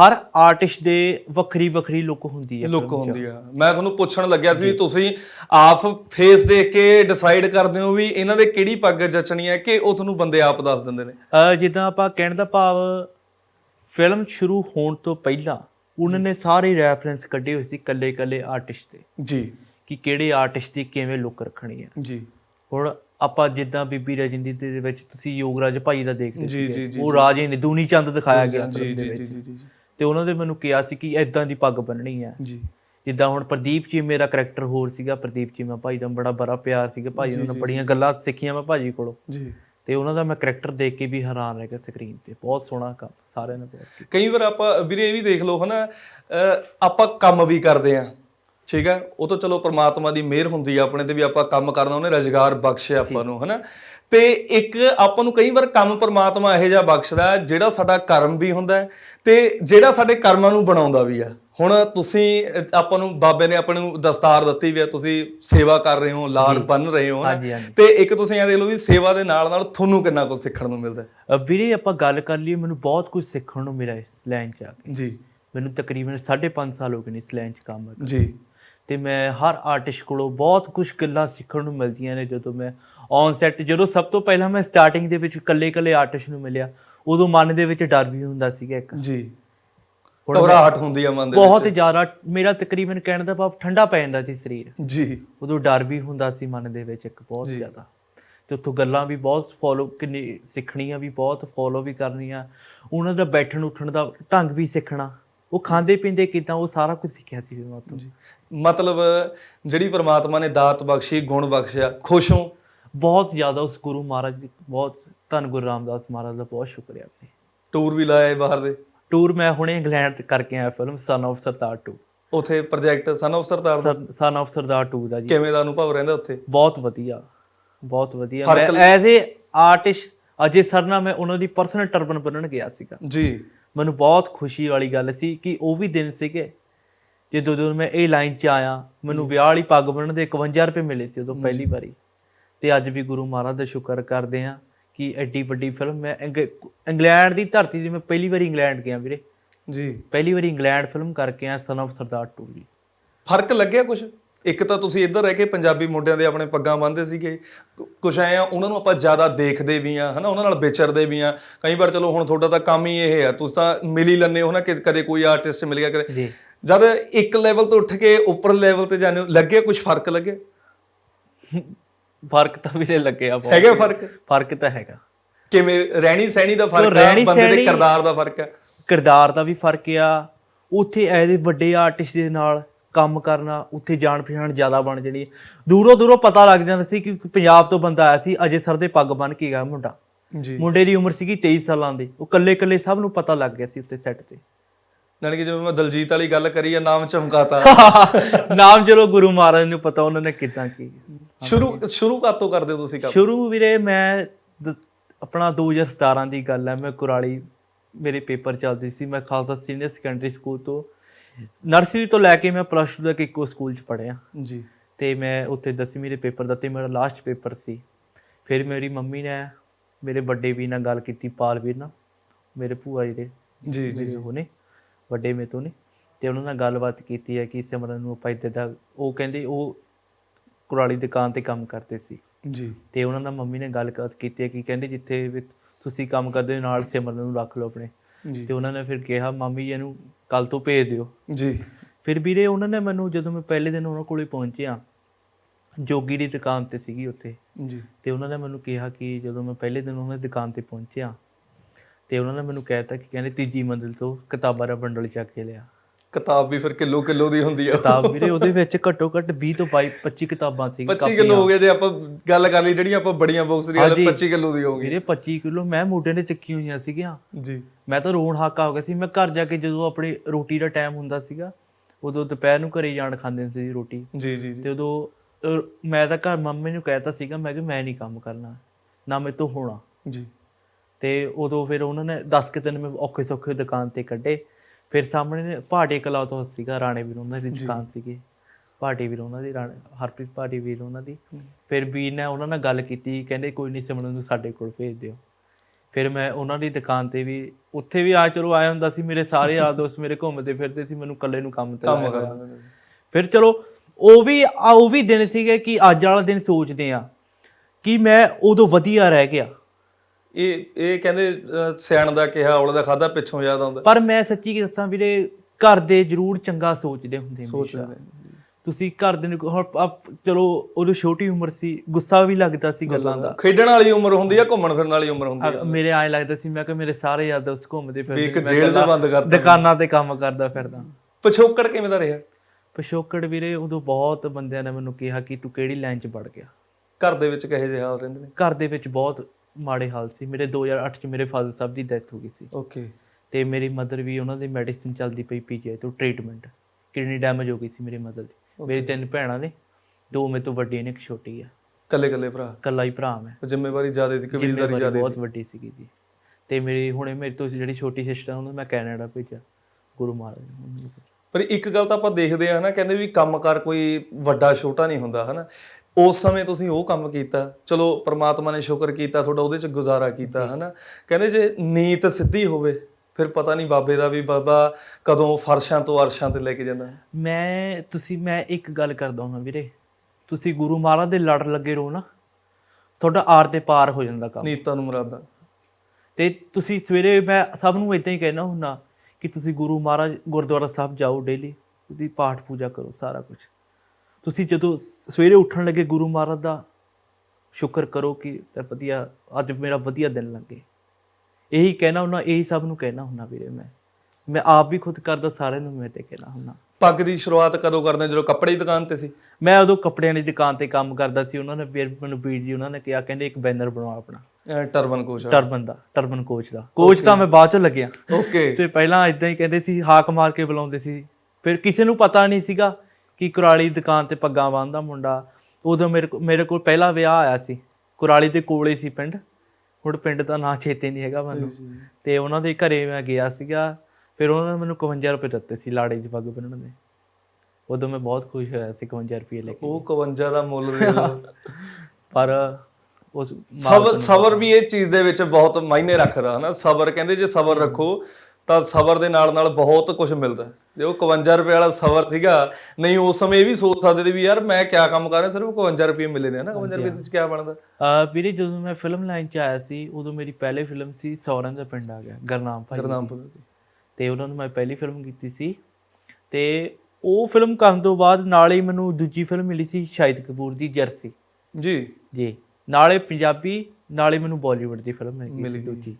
S1: ਹਰ ਆਰਟਿਸਟ ਦੇ ਵੱਖਰੀ ਵੱਖਰੀ ਲੁੱਕ ਹੁੰਦੀ ਹੈ
S2: ਲੁੱਕ। ਹੁੰਦੀ ਆ। ਮੈਂ ਤੁਹਾਨੂੰ ਪੁੱਛਣ ਲੱਗਿਆ ਸੀ ਵੀ ਤੁਸੀਂ ਆਪ ਫੇਸ ਦੇਖ ਕੇ ਡਿਸਾਈਡ ਕਰਦੇ ਹੋ ਵੀ ਇਹਨਾਂ ਦੇ ਕਿਹੜੀ ਪੱਗ ਜਚਣੀ ਹੈ ਕਿ ਉਹ ਤੁਹਾਨੂੰ ਬੰਦੇ ਆਪ ਦੱਸ ਦਿੰਦੇ ਨੇ?
S1: ਜਿੱਦਾਂ ਆਪਾਂ ਕਹਿਣ ਦਾ ਭਾਵ ਫਿਲਮ ਸ਼ੁਰੂ ਹੋਣ ਤੋਂ ਪਹਿਲਾਂ ਉਹਨਾਂ ਨੇ ਸਾਰੇ ਰੈਫਰੈਂਸ ਕੱਢੇ ਹੋਏ ਸੀ ਕੱਲੇ ਕੱਲੇ ਆਰਟਿਸਟ ਦੇ।
S2: ਜੀ।
S1: ਕਿ ਕਿਹੜੇ ਆਰਟਿਸਟ ਦੀ ਕਿਵੇਂ ਲੁੱਕ ਰੱਖਣੀ ਹੈ।
S2: ਜੀ।
S1: ਹੁਣ ਆਪਾਂ ਜਿੱਦਾਂ ਬੀਬੀ ਰਜਿੰਦੀ ਦੇ ਵਿੱਚ ਤੁਸੀਂ ਯੋਗਰਾਜ ਭਾਈ ਦਾ ਦੇਖਦੇ
S2: ਜੀ,
S1: ਉਹ। ਰਾਜੇ ਨੇ ਦੂਨੀ ਚੰਦ ਦਿਖਾਇਆ ਗਿਆ
S2: ਜੀ ਜੀ ਜੀ
S1: ਤੇ ਉਹਨਾਂ ਨੇ ਮੈਨੂੰ ਕਿਹਾ ਸੀ ਕਿ ਐਦਾਂ ਦੀ ਪੱਗ ਬੰਨਣੀ ਹੈ।
S2: ਜੀ।
S1: ਜਿੱਦਾਂ ਹੁਣ ਪ੍ਰਦੀਪ ਜੀ ਮੇਰਾ ਕਰੈਕਟਰ ਹੋਰ ਸੀਗਾ ਪ੍ਰਦੀਪ ਜੀ ਮੈਂ ਭਾਈ ਦਾ ਬੜਾ ਬੜਾ ਪਿਆਰ ਸੀਗਾ। ਭਾਈ ਉਹਨਾਂ ਨੇ ਬੜੀਆਂ ਗੱਲਾਂ ਸਿੱਖੀਆਂ ਮੈਂ ਭਾਜੀ ਕੋਲੋਂ।
S2: ਜੀ।
S1: ਤੇ ਉਹਨਾਂ ਦਾ ਮੈਂ ਕਰੈਕਟਰ ਦੇਖ ਕੇ ਵੀ ਹੈਰਾਨ ਰਹਿ ਗਿਆ ਸਕਰੀਨ ਤੇ। ਬਹੁਤ ਸੋਹਣਾ ਕੰਮ ਸਾਰਿਆਂ ਨੇ ਬਹੁਤ
S2: ਕਈ ਵਾਰ ਆਪਾਂ ਵੀਰੇ ਇਹ ਵੀ ਦੇਖ ਲਓ ਹਨਾ ਆਪਾਂ ਕੰਮ ਵੀ ਕਰਦੇ ਆ ਠੀਕ ਹੈ? ਉਹ ਤਾਂ ਚਲੋ ਪ੍ਰਮਾਤਮਾ ਦੀ ਮਿਹਰ ਹੁੰਦੀ ਆ ਆਪਣੇ ਤੇ ਵੀ ਆਪਾਂ ਕੰਮ ਕਰਨਾ ਉਹਨੇ ਰੁਜ਼ਗਾਰ ਬਖਸ਼ਿਆ ਆਪਾਂ ਨੂੰ ਹਨਾ? ਤੇ ਇੱਕ ਆਪਾਂ ਨੂੰ ਕਈ ਵਾਰ ਕੰਮ ਪ੍ਰਮਾਤਮਾ ਇਹੋ ਜਿਹਾ ਬਖਸ਼ਦਾ ਜਿਹੜਾ ਸਾਡਾ ਕਰਮ ਵੀ ਹੁੰਦਾ ਤੇ ਜਿਹੜਾ ਸਾਡੇ ਕਰਮਾਂ ਨੂੰ ਬਣਾਉਂਦਾ ਵੀ ਆ। ਹੁਣ ਤੁਸੀਂ ਆਪਾਂ ਨੂੰ ਬਾਬੇ ਨੇ ਆਪਾਂ ਨੂੰ ਦਸਤਾਰ ਦਿੱਤੀ ਵੀ ਆ ਤੁਸੀਂ ਸੇਵਾ ਕਰ ਰਹੇ ਹੋ ਲਾਲ ਬੰਨ ਰਹੇ ਹੋ। ਤੇ ਇੱਕ ਤੁਸੀਂ ਇਹ ਦੇਖ ਲਓ ਵੀ ਸੇਵਾ ਦੇ ਨਾਲ ਨਾਲ ਤੁਹਾਨੂੰ ਕਿੰਨਾ ਕੁਝ ਸਿੱਖਣ ਨੂੰ ਮਿਲਦਾ
S1: ਵੀਰੇ ਆਪਾਂ ਗੱਲ ਕਰ ਲਈਏ ਮੈਨੂੰ ਬਹੁਤ ਕੁਝ ਸਿੱਖਣ ਨੂੰ ਮਿਲਿਆ ਇਸ ਲਾਈਨ 'ਚ ਆ ਕੇ।
S2: ਜੀ।
S1: ਮੈਨੂੰ ਤਕਰੀਬਨ 5.5 ਸਾਲ ਹੋ ਗਏ ਨੇ ਇਸ ਲਾਈਨ 'ਚ ਕੰਮ ਕਰਦੇ
S2: ਜੀ।
S1: ਤੇ ਮੈਂ ਹਰ ਆਰਟਿਸਟ ਕੋਲੋਂ ਬਹੁਤ ਕੁਝ ਗੱਲਾਂ ਸਿੱਖਣ ਨੂੰ ਮਿਲਦੀਆਂ ਨੇ ਜਦੋਂ ਮੈਂ ਔਨ ਸੈਟ ਜਦੋਂ ਸਭ ਤੋਂ ਪਹਿਲਾਂ ਮੈਂ ਸਟਾਰਟਿੰਗ ਦੇ ਵਿੱਚ ਇਕੱਲੇ-ਇਕੱਲੇ ਆਰਟਿਸਟ ਨੂੰ ਮਿਲਿਆ ਉਦੋਂ ਮਨ ਦੇ ਵਿੱਚ ਡਰ ਵੀ ਹੁੰਦਾ ਸੀਗਾ ਇੱਕ।
S2: ਜੀ। ਘਬਰਾਹਟ ਹੁੰਦੀ ਆ ਮਨ ਦੇ
S1: ਬਹੁਤ ਜ਼ਿਆਦਾ ਮੇਰਾ ਤਕਰੀਬਨ ਕਹਿਣ ਦਾ ਭਾਵ ਠੰਡਾ ਪੈ ਜਾਂਦਾ ਸੀ ਸਰੀਰ।
S2: ਜੀ।
S1: ਉਦੋਂ ਡਰ ਵੀ ਹੁੰਦਾ ਸੀ ਮਨ ਦੇ ਵਿੱਚ ਇੱਕ ਬਹੁਤ। ਜ਼ਿਆਦਾ। ਤੇ ਉੱਥੋਂ ਗੱਲਾਂ ਵੀ ਬਹੁਤ ਫੋਲੋ ਕਿੰਨੀ ਸਿੱਖਣੀਆਂ ਵੀ ਬਹੁਤ ਫੋਲੋ ਵੀ ਕਰਨੀਆਂ। ਉਹਨਾਂ ਦਾ ਬੈਠਣ ਉੱਠਣ ਦਾ ਢੰਗ ਵੀ ਸਿੱਖਣਾ। ਉਹ ਖਾਂਦੇ ਪੀਂਦੇ ਕਿਦਾਂ ਉਹ ਸਾਰਾ ਕੁਝ ਸਿੱਖਿਆ ਸੀ ਮੈਂ ਉੱਥੋਂ।
S2: ਜੀ। ਮਤਲਬ ਜਿਹੜੀ ਪ੍ਰਮਾਤਮਾ ਨੇ ਦਾਤ ਬਖਸ਼ੀ ਗੁਣ ਬਖਸ਼ਿਆ ਖੁਸ਼ ਹੋ?
S1: ਬਹੁਤ ਜ਼ਿਆਦਾ ਉਸ ਗੁਰੂ ਮਹਾਰਾਜ ਦੀ ਬਹੁਤ ਧੰਨ ਗੁਰੂ ਰਾਮਦਾਸ ਮਹਾਰਾਜ ਦਾ ਬਹੁਤ ਸ਼ੁਕਰੀਆ
S2: ਟੂਰ ਵੀ ਲਾਇਆ ਬਾਹਰ ਦੇ?
S1: ਟੂਰ ਮੈਂ ਹੁਣੇ ਇੰਗਲੈਂਡ ਕਰਕੇ ਆਇਆ ਫਿਲਮ ਸਨ of ਸਰਦਾਰ 2
S2: ਉਥੇ ਪ੍ਰੋਜੈਕਟ ਸਨ of ਸਰਦਾਰ ਦਾ?
S1: ਸਨ of ਸਰਦਾਰ 2 ਦਾ ਜੀ।
S2: ਕਿਵੇਂ ਦਾ ਅਨੁਭਵ ਰਹਿੰਦਾ ਉੱਥੇ?
S1: ਬਹੁਤ ਵਧੀਆ ਬਹੁਤ ਵਧੀਆ। ਮੈਂ ਐਜ਼ ਏ ਆਰਟਿਸਟ ਅਜੇ ਸਰ ਨਾਲ ਮੈਂ ਉਹਨਾਂ ਦੀ ਪਰਸਨਲ ਟਰਬਨ ਬਣਨ ਗਿਆ ਸੀਗਾ।
S2: ਜੀ।
S1: ਮੈਨੂੰ ਬਹੁਤ ਖੁਸ਼ੀ ਵਾਲੀ ਗੱਲ ਸੀ ਕਿ ਉਹ ਵੀ ਦਿਨ ਸੀਗੇ। ਜਦੋਂ ਜਦੋਂ ਮੈਂ ਇਹ ਲਾਈਨ 'ਚ ਆਇਆ ਮੈਨੂੰ ਵਿਆਹ ਵਾਲੀ ਪੱਗ ਬੰਨਣ ਦੇ 51 ਰੁਪਏ ਮਿਲੇ ਸੀ ਉਦੋਂ ਪਹਿਲੀ ਵਾਰੀ। ਤੇ ਅੱਜ ਵੀ ਗੁਰੂ ਮਹਾਰਾਜ ਦਾ ਸ਼ੁਕਰ ਕਰਦੇ ਆ ਕਿ ਐਡੀ ਵੱਡੀ ਫਿਲਮ ਮੈਂ ਇੰਗ- ਇੰਗਲੈਂਡ ਦੀ ਧਰਤੀ ਤੇ ਮੈਂ ਪਹਿਲੀ ਵਾਰੀ ਇੰਗਲੈਂਡ ਗਿਆ ਵੀਰੇ।
S2: ਜੀ।
S1: ਪਹਿਲੀ ਵਾਰੀ ਇੰਗਲੈਂਡ ਫਿਲਮ ਕਰਕੇ ਆ ਸਨ of ਸਰਦਾਰ 2 ਜੀ
S2: ਫ਼ਰਕ ਲੱਗਿਆ ਕੁਝ ਇੱਕ ਤਾਂ ਤੁਸੀਂ ਇੱਧਰ ਰਹਿ ਕੇ ਪੰਜਾਬੀ ਮੁੰਡਿਆਂ ਦੇ ਆਪਣੇ ਪੱਗਾਂ ਬੰਨ੍ਹਦੇ ਸੀਗੇ। ਕੁਝ ਐ ਆ ਉਹਨਾਂ ਨੂੰ ਆਪਾਂ ਜ਼ਿਆਦਾ ਦੇਖਦੇ ਵੀ ਆ ਹਨਾ ਉਹਨਾਂ ਨਾਲ ਵਿਚਰਦੇ ਵੀ ਆ। ਕਈ ਵਾਰ ਚਲੋ ਹੁਣ ਤੁਹਾਡਾ ਤਾਂ ਕੰਮ ਹੀ ਇਹ ਆ ਤੁਸੀਂ ਤਾਂ ਮਿਲ ਹੀ ਲੈਂਦੇ ਹੋ ਨਾ ਕਿ ਕਦੇ ਕੋਈ ਆਰਟਿਸਟ ਮਿਲ ਗਿਆ ਕਦੇ
S1: ਜੀ।
S2: ਜਦ ਇੱਕ ਲੈਵਲ ਤੋਂ ਉੱਠ ਕੇ ਉੱਪਰ ਲੈਵਲ ਤੇ ਜਾਂਦੇ ਹੋ ਲੱਗਿਆ ਕੁਝ ਫ਼ਰਕ ਲੱਗਿਆ?
S1: ਫ਼ਰਕ ਤਾਂ ਵੀਰੇ ਲੱਗਿਆ ਬਹੁਤ।
S2: ਹੈਗਾ ਫ਼ਰਕ?
S1: ਫ਼ਰਕ ਤਾਂ ਹੈਗਾ।
S2: ਕਿਵੇਂ ਰਹਿਣੀ ਸਹਿਣੀ ਦਾ ਫ਼ਰਕ
S1: ਰਹਿਣੀ
S2: ਬੰਦੇ ਦੇ ਕਿਰਦਾਰ ਦਾ ਫ਼ਰਕ ਆ?
S1: ਕਿਰਦਾਰ ਦਾ ਵੀ ਫ਼ਰਕ ਆ। ਉੱਥੇ ਐਦੇ ਵੱਡੇ ਆਰਟਿਸਟ ਦੇ ਨਾਲ ਕੰਮ ਕਰਨਾ ਉੱਥੇ ਜਾਣ ਪਛਾਣ ਜ਼ਿਆਦਾ ਬਣ ਜਣੀ ਦੂਰੋਂ ਦੂਰੋਂ ਪਤਾ ਲੱਗ ਜਾਂਦਾ ਸੀ ਕਿ ਪੰਜਾਬ ਤੋਂ ਬੰਦਾ ਆਇਆ ਸੀ ਅਜੇ ਸਰ ਦੇ ਪੱਗ ਬੰਨ ਕੇ ਗਿਆ ਮੁੰਡਾ।
S2: ਜੀ।
S1: ਮੁੰਡੇ ਦੀ ਉਮਰ ਸੀਗੀ 23 ਸਾਲਾਂ ਦੀ। ਉਹ ਕੱਲੇ ਕੱਲੇ ਸਭ ਨੂੰ ਪਤਾ ਲੱਗ ਗਿਆ ਸੀ ਉੱਤੇ ਸੈੱਟ ਤੇ।
S2: ਨਾਲੇ ਕਿ ਜਿਵੇਂ ਮੈਂ ਦਲਜੀਤ ਵਾਲੀ ਗੱਲ ਕਰੀ ਆ ਨਾਮ ਚਮਕਾਤਾ।
S1: ਨਾਮ ਚਲੋ ਗੁਰੂ ਮਹਾਰਾਜ ਨੂੰ ਪਤਾ ਉਹਨਾਂ ਨੇ ਕਿਦਾਂ ਕੀ।
S2: ਸ਼ੁਰੂ ਸ਼ੁਰੂ ਕਾਤੋਂ ਕਰਦੇ ਹੋ ਤੁਸੀਂ ਕੰਮ?
S1: ਸ਼ੁਰੂ ਵੀਰੇ ਮੈਂ ਦ- ਆਪਣਾ 2017 ਦੀ ਗੱਲ ਹੈ ਮੈਂ ਕੁਰਾਲੀ ਮੇਰੇ ਪੇਪਰ ਚੱਲਦੇ ਸੀ ਮੈਂ ਖਾਲਸਾ ਸੀਨੀਅਰ ਸੈਕੰਡਰੀ ਸਕੂਲ ਤੋਂ ਨਰਸਰੀ ਤੋਂ ਲੈ ਕੇ ਮੈਂ ਪਲੱਸ 2 ਤੱਕ ਇੱਕੋ ਸਕੂਲ 'ਚ ਪੜ੍ਹਿਆ।
S2: ਜੀ।
S1: ਤੇ ਮੈਂ ਉੱਥੇ ਦਸਵੀਂ ਦੇ ਪੇਪਰ ਦਿੱਤੇ ਮੇਰਾ ਲਾਸਟ ਪੇਪਰ ਸੀ। ਫਿਰ ਮੇਰੀ ਮੰਮੀ ਨੇ ਮੇਰੇ ਵੱਡੇ ਵੀਰ ਨਾਲ ਗੱਲ ਕੀਤੀ ਪਾਲ ਵੀਰ ਨਾਲ ਮੇਰੇ ਭੂਆ ਜੀ ਦੇ
S2: ਜੀ ਜੀ
S1: ਮੇਰੇ ਉਹ ਨੇ। ਵੱਡੇ ਮੇ ਤੋਂ ਨੇ ਤੇ ਉਹਨਾਂ ਨਾਲ ਗੱਲਬਾਤ ਕੀਤੀ ਹੈ ਕਿ ਸਿਮਰਨ ਨੂੰ ਆਪਾਂ ਇੱਦਾਂ ਦਾ ਉਹ ਕਹਿੰਦੇ ਉਹ ਕੁਰਾਲੀ ਦੁਕਾਨ ਤੇ ਕੰਮ ਕਰਦੇ ਸੀ।
S2: ਜੀ।
S1: ਤੇ ਉਹਨਾਂ ਨਾਲ ਮੰਮੀ ਨੇ ਗੱਲ ਕਰ- ਕੀਤੀ ਹੈ ਕਿ ਕਹਿੰਦੇ ਜਿੱਥੇ ਵੀ ਤੁਸੀਂ ਕੰਮ ਕਰਦੇ ਹੋ ਨਾਲ ਸਿਮਰਨ ਨੂੰ ਰੱਖ ਲਓ ਆਪਣੇ। ਤੇ ਉਹਨਾਂ ਨੇ ਫਿਰ ਕਿਹਾ ਮਾਮੀ ਜੀ ਇਹਨੂੰ ਕੱਲ ਤੋਂ ਭੇਜ ਦਿਓ।
S2: ਜੀ।
S1: ਫਿਰ ਵੀਰੇ ਉਹਨਾਂ ਨੇ ਮੈਨੂੰ ਜਦੋਂ ਮੈਂ ਪਹਿਲੇ ਦਿਨ ਉਹਨਾਂ ਕੋਲੇ ਪਹੁੰਚਿਆ ਜੋਗੀ ਦੀ ਦੁਕਾਨ ਤੇ ਸੀਗੀ ਉੱਥੇ।
S2: ਜੀ।
S1: ਤੇ ਉਹਨਾਂ ਨੇ ਮੈਨੂੰ ਕਿਹਾ ਕਿ ਜਦੋਂ ਮੈਂ ਪਹਿਲੇ ਦਿਨ ਉਹਨਾਂ ਦੀ ਦੁਕਾਨ ਤੇ ਪਹੁੰਚਿਆ ਤੇ ਉਹਨਾਂ ਨੇ ਮੈਨੂੰ ਕਹਿਤਾ ਕਿ ਕਹਿੰਦੇ ਤੀਜੀ ਮੰਜ਼ਿਲ ਤੋਂ ਕਿਤਾਬਾਂ ਦਾ ਬੰਡਲ ਚੱਕ ਕੇ ਲਿਆ।
S2: ਕਿਤਾਬ ਵੀ ਫਿਰ ਕਿਲੋ ਕਿਲੋ ਦੀ ਹੁੰਦੀ ਆ।
S1: ਕਿਤਾਬ ਵੀਰੇ ਉਹਦੇ ਵਿੱਚ ਘੱਟੋ ਘੱਟ 20 ਤੋਂ 22 25 ਕਿਤਾਬਾਂ ਸੀ
S2: 25 ਕਿਲੋ ਹੋ ਗਏ ਜੇ ਆਪਾਂ ਗੱਲ ਕਰ ਲਈ ਜਿਹੜੀਆਂ ਆਪਾਂ ਬੜੀਆਂ ਬੁక్స్ ਦੀ ਗੱਲ
S1: ਹਾਂਜੀ।
S2: 25 ਕਿਲੋ ਦੀ ਹੋਊਗੀ
S1: ਵੀਰੇ 25 ਕਿਲੋ ਮੈਂ ਮੋਢੇ ਤੇ ਚੱਕੀ ਹੋਈਆਂ ਸੀਗੀਆਂ।
S2: ਜੀ।
S1: ਮੈਂ ਤਾਂ ਰੋਣ ਹਾਕਾ ਹੋ ਗਿਆ ਸੀ। ਮੈਂ ਘਰ ਜਾ ਕੇ ਜਦੋਂ ਆਪਣੀ ਰੋਟੀ ਦਾ ਟਾਈਮ ਹੁੰਦਾ ਸੀਗਾ ਉਦੋਂ ਦੁਪਹਿਰ ਨੂੰ ਘਰੇ ਜਾਣ ਖਾਂਦੇ ਹੁੰਦੇ ਸੀ ਰੋਟੀ।
S2: ਜੀ ਜੀ ਜੀ।
S1: ਤੇ ਉਦੋਂ ਮੈਂ ਤਾਂ ਘਰ ਮੰਮੀ ਨੂੰ ਕਹਿਤਾ ਸੀਗਾ ਮੈਂ ਕਿ ਮੈਂ ਨਹੀਂ ਕੰਮ ਕਰਨਾ ਨਾ ਮੇਰੇ ਤੋਂ ਹੋਣਾ।
S2: ਜੀ।
S1: ਤੇ ਉਦੋਂ ਫਿਰ ਉਹਨਾਂ ਨੇ 10 ਕਿ ਦਿਨ ਮੈਂ ਔਖੇ ਸੌਖੇ ਦੁਕਾਨ ਤੇ ਕੱਢੇ। ਫਿਰ ਸਾਹਮਣੇ ਭਾਟੇ ਕਲਾ ਤੋਂ ਸੀਗਾ ਰਾਣੇ ਵੀਰ ਉਹਨਾਂ ਦੀ ਦੁਕਾਨ ਸੀਗੀ। ਭਾਟੇ ਵੀਰ ਉਹਨਾਂ ਦੀ ਰਾਣੇ ਹਰਪ੍ਰੀਤ ਭਾਟੇ ਵੀਰ ਉਹਨਾਂ ਦੀ। ਫਿਰ ਵੀਰ ਨੇ ਉਹਨਾਂ ਨਾਲ ਗੱਲ ਕੀਤੀ ਕਹਿੰਦੇ ਕੋਈ ਨਹੀਂ ਸਿਮਰਨ ਨੂੰ ਸਾਡੇ ਕੋਲ ਭੇਜ ਦਿਓ। ਫਿਰ ਮੈਂ ਉਹਨਾਂ ਦੀ ਦੁਕਾਨ ਤੇ ਵੀ ਉੱਥੇ ਵੀ ਆ ਚਲੋ ਆਇਆ ਹੁੰਦਾ ਸੀ ਮੇਰੇ ਸਾਰੇ ਯਾਰ ਦੋਸਤ ਮੇਰੇ ਘੁੰਮਦੇ ਫਿਰਦੇ ਸੀ ਮੈਨੂੰ ਇਕੱਲੇ ਨੂੰ ਕੰਮ ਤੇ ਲਾਇਆ।
S2: ਕਰਨਾ
S1: ਫਿਰ ਚਲੋ ਉਹ ਵੀ ਉਹ ਵੀ ਦਿਨ ਸੀਗੇ ਕਿ ਅੱਜ ਵਾਲਾ ਦਿਨ ਸੋਚਦੇ ਆ ਕਿ ਮੈਂ ਉਦੋਂ ਵਧੀਆ ਰਹਿ ਗਿਆ।
S2: ਇਹ ਇਹ ਕਹਿੰਦੇ ਸਿਆਣ ਦਾ ਕਿਹਾ ਔਲ ਦਾ ਖਾਦਾ ਪਿੱਛੋਂ ਯਾਦ ਆਉਂਦਾ।
S1: ਪਰ ਮੈਂ ਸੱਚੀ ਕੀ ਦੱਸਾਂ ਵੀਰੇ ਘਰ ਦੇ ਜ਼ਰੂਰ ਚੰਗਾ ਸੋਚਦੇ ਹੁੰਦੇ
S2: ਸੋਚ
S1: ਹਮੇਸ਼ਾ।
S2: ਰਹੇ
S1: ਤੁਸੀਂ ਘਰ ਦੇ ਨੂੰ ਹੁਣ ਚਲੋ ਉਦੋਂ ਛੋਟੀ ਉਮਰ ਸੀ ਗੁੱਸਾ ਵੀ ਲੱਗਦਾ ਸੀ ਗੱਲਾਂ ਦਾ।
S2: ਖੇਡਣ ਵਾਲੀ ਉਮਰ ਹੁੰਦੀ ਆ ਘੁੰਮਣ ਫਿਰਨ ਵਾਲੀ ਉਮਰ ਹੁੰਦੀ ਆ।
S1: ਮੇਰੇ ਐਂ ਲੱਗਦਾ ਸੀ ਮੈਂ ਕਿ ਮੇਰੇ ਸਾਰੇ ਯਾਰ ਦੋਸਤ ਘੁੰਮਦੇ ਫਿਰਦੇ
S2: ਇੱਕ
S1: ਨੇ,
S2: ਜੇਲ੍ਹ 'ਚ ਬੰਦ ਕਰਤਾ।
S1: ਦੁਕਾਨਾਂ ਤੇ ਕੰਮ ਕਰਦਾ ਫਿਰਦਾ।
S2: ਪਿਛੋਕੜ ਕਿਵੇਂ ਦਾ ਰਿਹਾ?
S1: ਪਿਛੋਕੜ ਵੀਰੇ ਉਦੋਂ ਬਹੁਤ ਬੰਦਿਆਂ ਨੇ ਮੈਨੂੰ ਕਿਹਾ ਕਿ ਤੂੰ ਕਿਹੜੀ ਲਾਈਨ 'ਚ ਵੜ ਗਿਆ।
S2: ਘਰ ਦੇ ਵਿੱਚ ਕਹੇ ਜਿਹੇ ਹਾਲ ਰਹਿੰਦੇ ਨੇ?
S1: ਘਰ ਦੇ ਵਿੱਚ ਬਹੁਤ ਮਾੜੇ ਹਾਲ ਸੀ। ਮੇਰੇ 2008 'ਚ ਮੇਰੇ ਫਾਦਰ ਸਾਹਿਬ ਦੀ ਡੈਥ ਹੋ ਗਈ ਸੀ।
S2: ਓਕੇ
S1: ਤੇ ਮੇਰੀ ਮਦਰ ਵੀ ਉਹਨਾਂ ਦੀ ਮੈਡੀਸਿਨ ਚੱਲਦੀ ਪਈ ਪੀਜੀਆਈ ਤੋਂ ਟ੍ਰੀਟਮੈਂਟ ਕਿਡਨੀ ਡੈਮੇਜ ਹੋ ਗਈ ਸੀ ਮੇਰੀ ਮਦਰ ਦੀ। ਮੇਰੇ ਤਿੰਨ ਭੈਣਾਂ ਨੇ ਦੋ ਮੇਰੇ ਤੋਂ ਵੱਡੀ ਨੇ ਇੱਕ ਛੋਟੀ ਆ।
S2: ਕੱਲੇ ਕੱਲੇ ਭਰਾ?
S1: ਇਕੱਲਾ ਹੀ ਭਰਾ ਮੈਂ।
S2: ਜ਼ਿੰਮੇਵਾਰੀ ਜ਼ਿਆਦਾ ਸੀ ਕਬੀਲਦਾਰੀ ਜ਼ਿਆਦਾ
S1: ਬਹੁਤ ਵੱਡੀ ਸੀਗੀ ਜੀ। ਤੇ ਮੇਰੀ ਹੁਣੇ ਮੇਰੇ ਤੋਂ ਜਿਹੜੀ ਛੋਟੀ ਸਿਸਟਰ ਉਹਨੂੰ ਮੈਂ ਕੈਨੇਡਾ ਭੇਜਿਆ ਗੁਰੂ ਮਹਾਰਾਜ।
S2: ਪਰ ਇੱਕ ਗੱਲ ਤਾਂ ਆਪਾਂ ਦੇਖਦੇ ਆ ਨਾ ਕਹਿੰਦੇ ਵੀ ਕੰਮਕਾਰ ਕੋਈ ਵੱਡਾ ਛੋਟਾ ਨਹੀਂ ਹੁੰਦਾ ਹਨਾ। ਉਸ ਸਮੇਂ ਤੁਸੀਂ ਉਹ ਕੰਮ ਕੀਤਾ। ਚਲੋ ਪ੍ਰਮਾਤਮਾ ਨੇ ਸ਼ੁਕਰ ਕੀਤਾ ਤੁਹਾਡਾ ਉਹਦੇ ਚ ਗੁਜ਼ਾਰਾ ਕੀਤਾ ਹਨਾ? ਕਹਿੰਦੇ ਜੇ ਨੀਤ ਸਿੱਧੀ ਹੋਵੇ ਫਿਰ ਪਤਾ ਨਹੀਂ ਬਾਬੇ ਦਾ ਵੀ ਬਾਬਾ ਕਦੋਂ ਫਰਸ਼ਾਂ ਤੋਂ ਅਰਸ਼ਾਂ ਤੇ ਲੈ ਕੇ ਜਾਂਦਾ।
S1: ਮੈਂ ਤੁਸੀਂ ਮੈਂ ਇੱਕ ਗੱਲ ਕਰਦਾ ਹਾਂ ਵੀਰੇ। ਤੁਸੀਂ ਗੁਰੂ ਮਹਾਰਾਜ ਦੇ ਲੜ ਲੱਗੇ ਰਹੋ ਨਾ ਤੁਹਾਡਾ ਆਰ ਤੇ ਪਾਰ ਹੋ ਜਾਂਦਾ ਕੰਮ।
S2: ਨੀਤਾਂ ਨੂੰ ਮੁਰਾਦਾਂ।
S1: ਤੇ ਤੁਸੀਂ ਸਵੇਰੇ ਮੈਂ ਸਭ ਨੂੰ ਇਦਾਂ ਹੀ ਕਹਿਣਾ ਹੁੰਦਾ ਕਿ ਤੁਸੀਂ ਗੁਰੂ ਮਹਾਰਾਜ ਗੁਰਦੁਆਰਾ ਸਾਹਿਬ ਜਾਓ ਡੇਲੀ ਉਹਦੀ ਪਾਠ ਪੂਜਾ ਕਰੋ ਸਾਰਾ ਕੁਝ ਤੁਸੀਂ ਜਦੋਂ ਸਵੇਰੇ ਉੱਠਣ ਲੱਗੇ ਗੁਰੂ ਮਹਾਰਾਜ ਦਾ ਸ਼ੁਕਰ ਕਰੋ ਕਿ ਤੇ ਵਧੀਆ ਅੱਜ ਮੇਰਾ ਵਧੀਆ ਦਿਨ ਲੱਗੇ। ਇਹੀ ਕਹਿਣਾ ਹੁੰਦਾ ਇਹੀ ਸਭ ਨੂੰ ਕਹਿਣਾ ਹੁੰਦਾ ਵੀਰੇ ਮੈਂ। ਮੈਂ ਆਪ ਵੀ ਖੁਦ ਕਰਦਾ ਸਾਰਿਆਂ ਨੂੰ ਮੈਂ ਤੇ ਕਹਿਣਾ ਹੁੰਦਾ।
S2: ਪੱਗ ਦੀ ਸ਼ੁਰੂਆਤ ਕਦੋਂ ਕਰਦੇ? ਜਦੋਂ ਕੱਪੜੇ ਦੀ ਦੁਕਾਨ ਤੇ ਸੀ?
S1: ਮੈਂ ਉਦੋਂ ਕੱਪੜਿਆਂ ਦੀ ਦੁਕਾਨ ਤੇ ਕੰਮ ਕਰਦਾ ਸੀ। ਉਹਨਾਂ ਨੇ ਫਿਰ ਮੈਨੂੰ ਵੀਰ ਜੀ ਉਹਨਾਂ ਨੇ ਕਿਹਾ ਕਹਿੰਦੇ ਇੱਕ ਬੈਨਰ ਬਣਵਾ ਆਪਣਾ।
S2: ਟਰਬਨ ਕੋਚ
S1: ਟਰਬਨ ਦਾ ਟਰਬਨ ਕੋਚ ਦਾ। ਕੋਚ ਤਾਂ ਮੈਂ ਬਾਅਦ ਚ ਲੱਗਿਆ।
S2: ਓਕੇ
S1: ਤੇ ਪਹਿਲਾਂ ਇਦਾਂ ਹੀ ਕਹਿੰਦੇ ਸੀ ਹਾਕ ਮਾਰ ਕੇ ਬੁਲਾਉਂਦੇ ਸੀ। ਫਿਰ ਕਿਸੇ ਨੂੰ ਪਤਾ ਨਹੀਂ ਸੀਗਾ ਕਿ ਕੁਰਾਲੀ ਦੁਕਾਨ ਤੇ ਪੱਗਾਂ ਬੰਨਦਾ ਮੁੰਡਾ ਉਦੋਂ ਮੇਰੇ ਕੋਲ ਮੇਰੇ ਕੋਲ ਪਹਿਲਾ ਵਿਆਹ ਆਇਆ ਸੀ। ਕੁਰਾਲੀ ਦੇ ਕੋਲੇ ਸੀ ਪਿੰਡ। ਹੁਣ ਪਿੰਡ ਦਾ ਨਾਂ ਚੇਤੇ ਨਹੀਂ ਹੈਗਾ ਮੈਨੂੰ। ਤੇ ਉਹਨਾਂ ਦੇ ਘਰੇ ਮੈਂ ਗਿਆ ਸੀਗਾ। ਫਿਰ ਉਹਨਾਂ ਨੇ ਮੈਨੂੰ 51 ਰੁਪਏ ਦਿੱਤੇ ਸੀ ਲਾੜੇ ਦੀ ਪੱਗ ਬੰਨਣ ਦੇ। ਉਦੋਂ ਮੈਂ ਬਹੁਤ ਖੁਸ਼ ਹੋਇਆ ਸੀ 51 ਰੁਪਏ ਲੈ ਕੇ।
S2: ਉਹ 51 ਦਾ ਮੁੱਲ ਦੇ।
S1: ਪਰ ਉਸ
S2: ਸਬਰ ਸਬਰ ਵੀ ਇਹ ਚੀਜ਼ ਦੇ ਵਿੱਚ ਬਹੁਤ ਮਾਇਨੇ ਰੱਖਦਾ ਹਨਾ? ਸਬਰ ਕਹਿੰਦੇ ਜੇ ਸਬਰ ਰੱਖੋ ਤਾਂ ਸਬਰ ਦੇ ਨਾਲ ਨਾਲ ਬਹੁਤ ਕੁਝ ਮਿਲਦਾ। ਜੇ ਉਹ 51 ਰੁਪਏ ਵਾਲਾ ਸਬਰ ਸੀਗਾ। ਨਹੀਂ ਉਸ ਸਮੇਂ ਇਹ ਵੀ ਸੋਚ ਸਕਦੇ ਸੀ ਵੀ ਯਾਰ ਮੈਂ ਕਿਆ ਕੰਮ ਕਰ ਰਿਹਾ ਸਿਰਫ 51 ਰੁਪਏ ਮਿਲੇ ਨੇ ਹਨਾ 51 ਰੁਪਏ ਵਿੱਚ ਕਿਆ ਬਣਦਾ?
S1: ਆ ਵੀਰੇ ਜਦੋਂ ਮੈਂ ਫਿਲਮ ਲਾਈਨ 'ਚ ਆਇਆ ਸੀ ਉਦੋਂ ਮੇਰੀ ਪਹਿਲੀ ਫਿਲਮ ਸੀ ਸੌਰਨ ਦਾ ਪਿੰਡ ਆ ਗਿਆ ਗਰਨਾਮ ਭਾਈ ਦੀ।
S2: ਗਰਨਾਮਪੁਰ
S1: ਤੇ ਉਹਨਾਂ ਨੂੰ ਮੈਂ ਪਹਿਲੀ ਫਿਲਮ ਕੀਤੀ ਸੀ। ਤੇ ਉਹ ਫਿਲਮ ਕਰਨ ਤੋਂ ਬਾਅਦ ਨਾਲ ਹੀ ਮੈਨੂੰ ਦੂਜੀ ਫਿਲਮ ਮਿਲੀ ਸੀ ਸ਼ਾਹਿਦ ਕਪੂਰ ਦੀ ਜਰਸੀ।
S2: ਜੀ।
S1: ਜੀ। ਨਾਲੇ ਪੰਜਾਬੀ ਨਾਲੇ ਮੈਨੂੰ ਬਾਲੀਵੁੱਡ ਦੀ ਫਿਲਮ ਮਿਲ ਗਈ ਦੂਜੀ।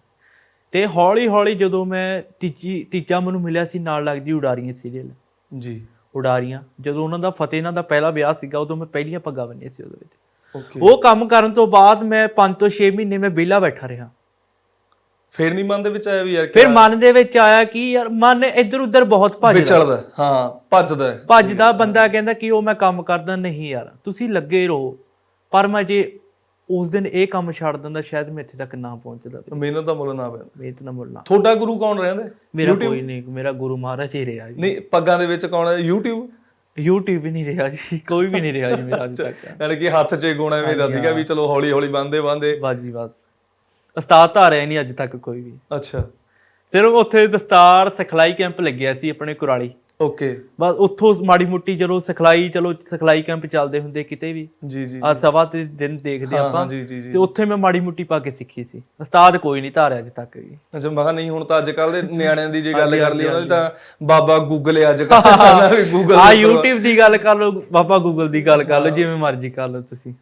S1: ਤੇ ਹੌਲੀ ਹੌਲੀ ਜਦੋਂ ਮੈਂ ਤੀਜੀ ਤੀਜਾ ਮੈਨੂੰ ਮਿਲਿਆ ਸੀ ਨਾਲ ਲੱਗਦੀ ਉਡਾਰੀਆਂ ਸੀਰੀਅਲ
S2: ਜੀ।
S1: ਉਡਾਰੀਆਂ। ਜਦੋਂ ਉਹਨਾਂ ਦਾ ਫਤਿਹ ਨਾਲ ਦਾ ਪਹਿਲਾ ਵਿਆਹ ਸੀਗਾ ਉਦੋਂ ਮੈਂ ਪਹਿਲੀਆਂ ਪੱਗਾਂ ਬੰਨੀਆਂ ਸੀ ਉਹਦੇ ਵਿੱਚ। ਉਹ ਕੰਮ ਕਰਨ ਤੋਂ ਬਾਅਦ ਮੈਂ 5 ਤੋਂ 6 ਮਹੀਨੇ ਮੈਂ ਵਿਹਲਾ ਬੈਠਾ ਰਿਹਾ।
S2: ਫੇਰ ਨਹੀਂ ਮਨ ਦੇ ਵਿੱਚ ਆਇਆ ਵੀ ਯਾਰ
S1: ਫਿਰ ਮਨ ਦੇ ਵਿੱਚ ਆਇਆ ਕਿ ਯਾਰ ਮਨ ਇੱਧਰ ਉੱਧਰ ਬਹੁਤ ਭੱਜਦਾ।
S2: ਵਿਚਲਦਾ ਹਾਂ ਭੱਜਦਾ।
S1: ਭੱਜਦਾ ਬੰਦਾ ਕਹਿੰਦਾ ਕਿ ਉਹ ਮੈਂ ਕੰਮ ਕਰਦਾ ਨਹੀਂ ਯਾਰ। ਤੁਸੀਂ ਲੱਗੇ ਰਹੋ। ਪਰ ਮੈਂ ਜੇ ਉਸ ਦਿਨ ਇਹ ਕੰਮ ਛੱਡ ਦਿੰਦਾ ਸ਼ਾਇਦ ਮੈਂ ਇੱਥੇ ਤੱਕ ਨਾ ਪਹੁੰਚਦਾ
S2: ਮਿਹਨਤ ਦਾ ਮੁੱਲ ਨਾ ਪਿਆ।
S1: ਮਿਹਨਤ ਨਾ। ਮੁੱਲਣਾ
S2: ਤੁਹਾਡਾ ਗੁਰੂ ਕੌਣ ਰਹਿੰਦਾ?
S1: ਮੇਰਾ ਕੋਈ ਨਹੀਂ ਮੇਰਾ ਗੁਰੂ ਮਹਾਰਾਜ ਹੀ ਰਿਹਾ ਜੀ।
S2: ਨਹੀਂ ਪੱਗਾਂ ਦੇ ਵਿੱਚ ਕੌਣ ਹੈ? YouTube?
S1: YouTube ਵੀ ਨਹੀਂ ਰਿਹਾ ਜੀ ਕੋਈ ਵੀ ਨਹੀਂ ਰਿਹਾ ਜੀ ਮੇਰਾ ਅੱਜ ਤੱਕ।
S2: ਯਾਨੀ ਕਿ ਹੱਥ 'ਚ ਗੁਣਾ ਐਵੇਂ ਦਾ ਸੀਗਾ ਵੀ ਚਲੋ ਹੌਲੀ ਹੌਲੀ ਬੰਦੇ ਬੰਦੇ
S1: ਬਸ ਜੀ ਬਸ। ਉਸਤਾਦ ਤਾਂ ਰਿਹਾ ਨਹੀਂ ਅੱਜ ਤੱਕ ਕੋਈ ਵੀ।
S2: ਅੱਛਾ।
S1: ਸਿਰਫ ਉੱਥੇ ਦਸਤਾਰ ਸਿਖਲਾਈ ਕੈਂਪ ਲੱਗਿਆ ਸੀ ਆਪਣੇ ਕੁਰਾਲੀ।
S2: ਓਕੇ
S1: ਬਸ ਉੱਥੋਂ ਮਾੜੀ ਮੁੱਟੀ ਜਦੋਂ ਸਿਖਲਾਈ ਚਲੋ ਸਿਖਲਾਈ ਕੈਂਪ ਚੱਲਦੇ ਹੁੰਦੇ ਕਿਤੇ ਵੀ।
S2: ਜੀ ਜੀ
S1: ਆ ਸਵਾ ਤੇ ਦਿਨ ਦੇਖਦੇ ਆਪਾਂ।
S2: ਹਾਂ ਜੀ ਜੀ ਜੀ।
S1: ਤੇ ਉੱਥੇ ਮੈਂ ਮਾੜੀ ਮੁੱਟੀ ਪਾ ਕੇ ਸਿੱਖੀ ਸੀ। ਉਸਤਾਦ ਕੋਈ ਨਹੀਂ ਧਾਰਿਆ ਅੱਜ ਤੱਕ ਵੀ।
S2: ਅੱਛਾ ਮੈਂ ਕਿਹਾ ਨਹੀਂ ਹੁਣ ਤਾਂ ਅੱਜ ਕੱਲ ਦੇ ਨਿਆਣਿਆਂ ਦੀ ਜੇ ਗੱਲ ਕਰ ਲਈ ਉਹਨਾਂ ਦੀ ਤਾਂ ਬਾਬਾ ਗੂਗਲ ਅੱਜ ਕੱਲ ਵੀ ਗੂਗਲ
S1: ਆ YouTube ਦੀ ਗੱਲ ਕਰ ਲਓ ਬਾਬਾ ਗੂਗਲ ਦੀ ਗੱਲ ਕਰ ਲਓ ਜਿਵੇਂ ਮਰਜ਼ੀ ਕਰ ਲਓ ਤੁਸੀਂ।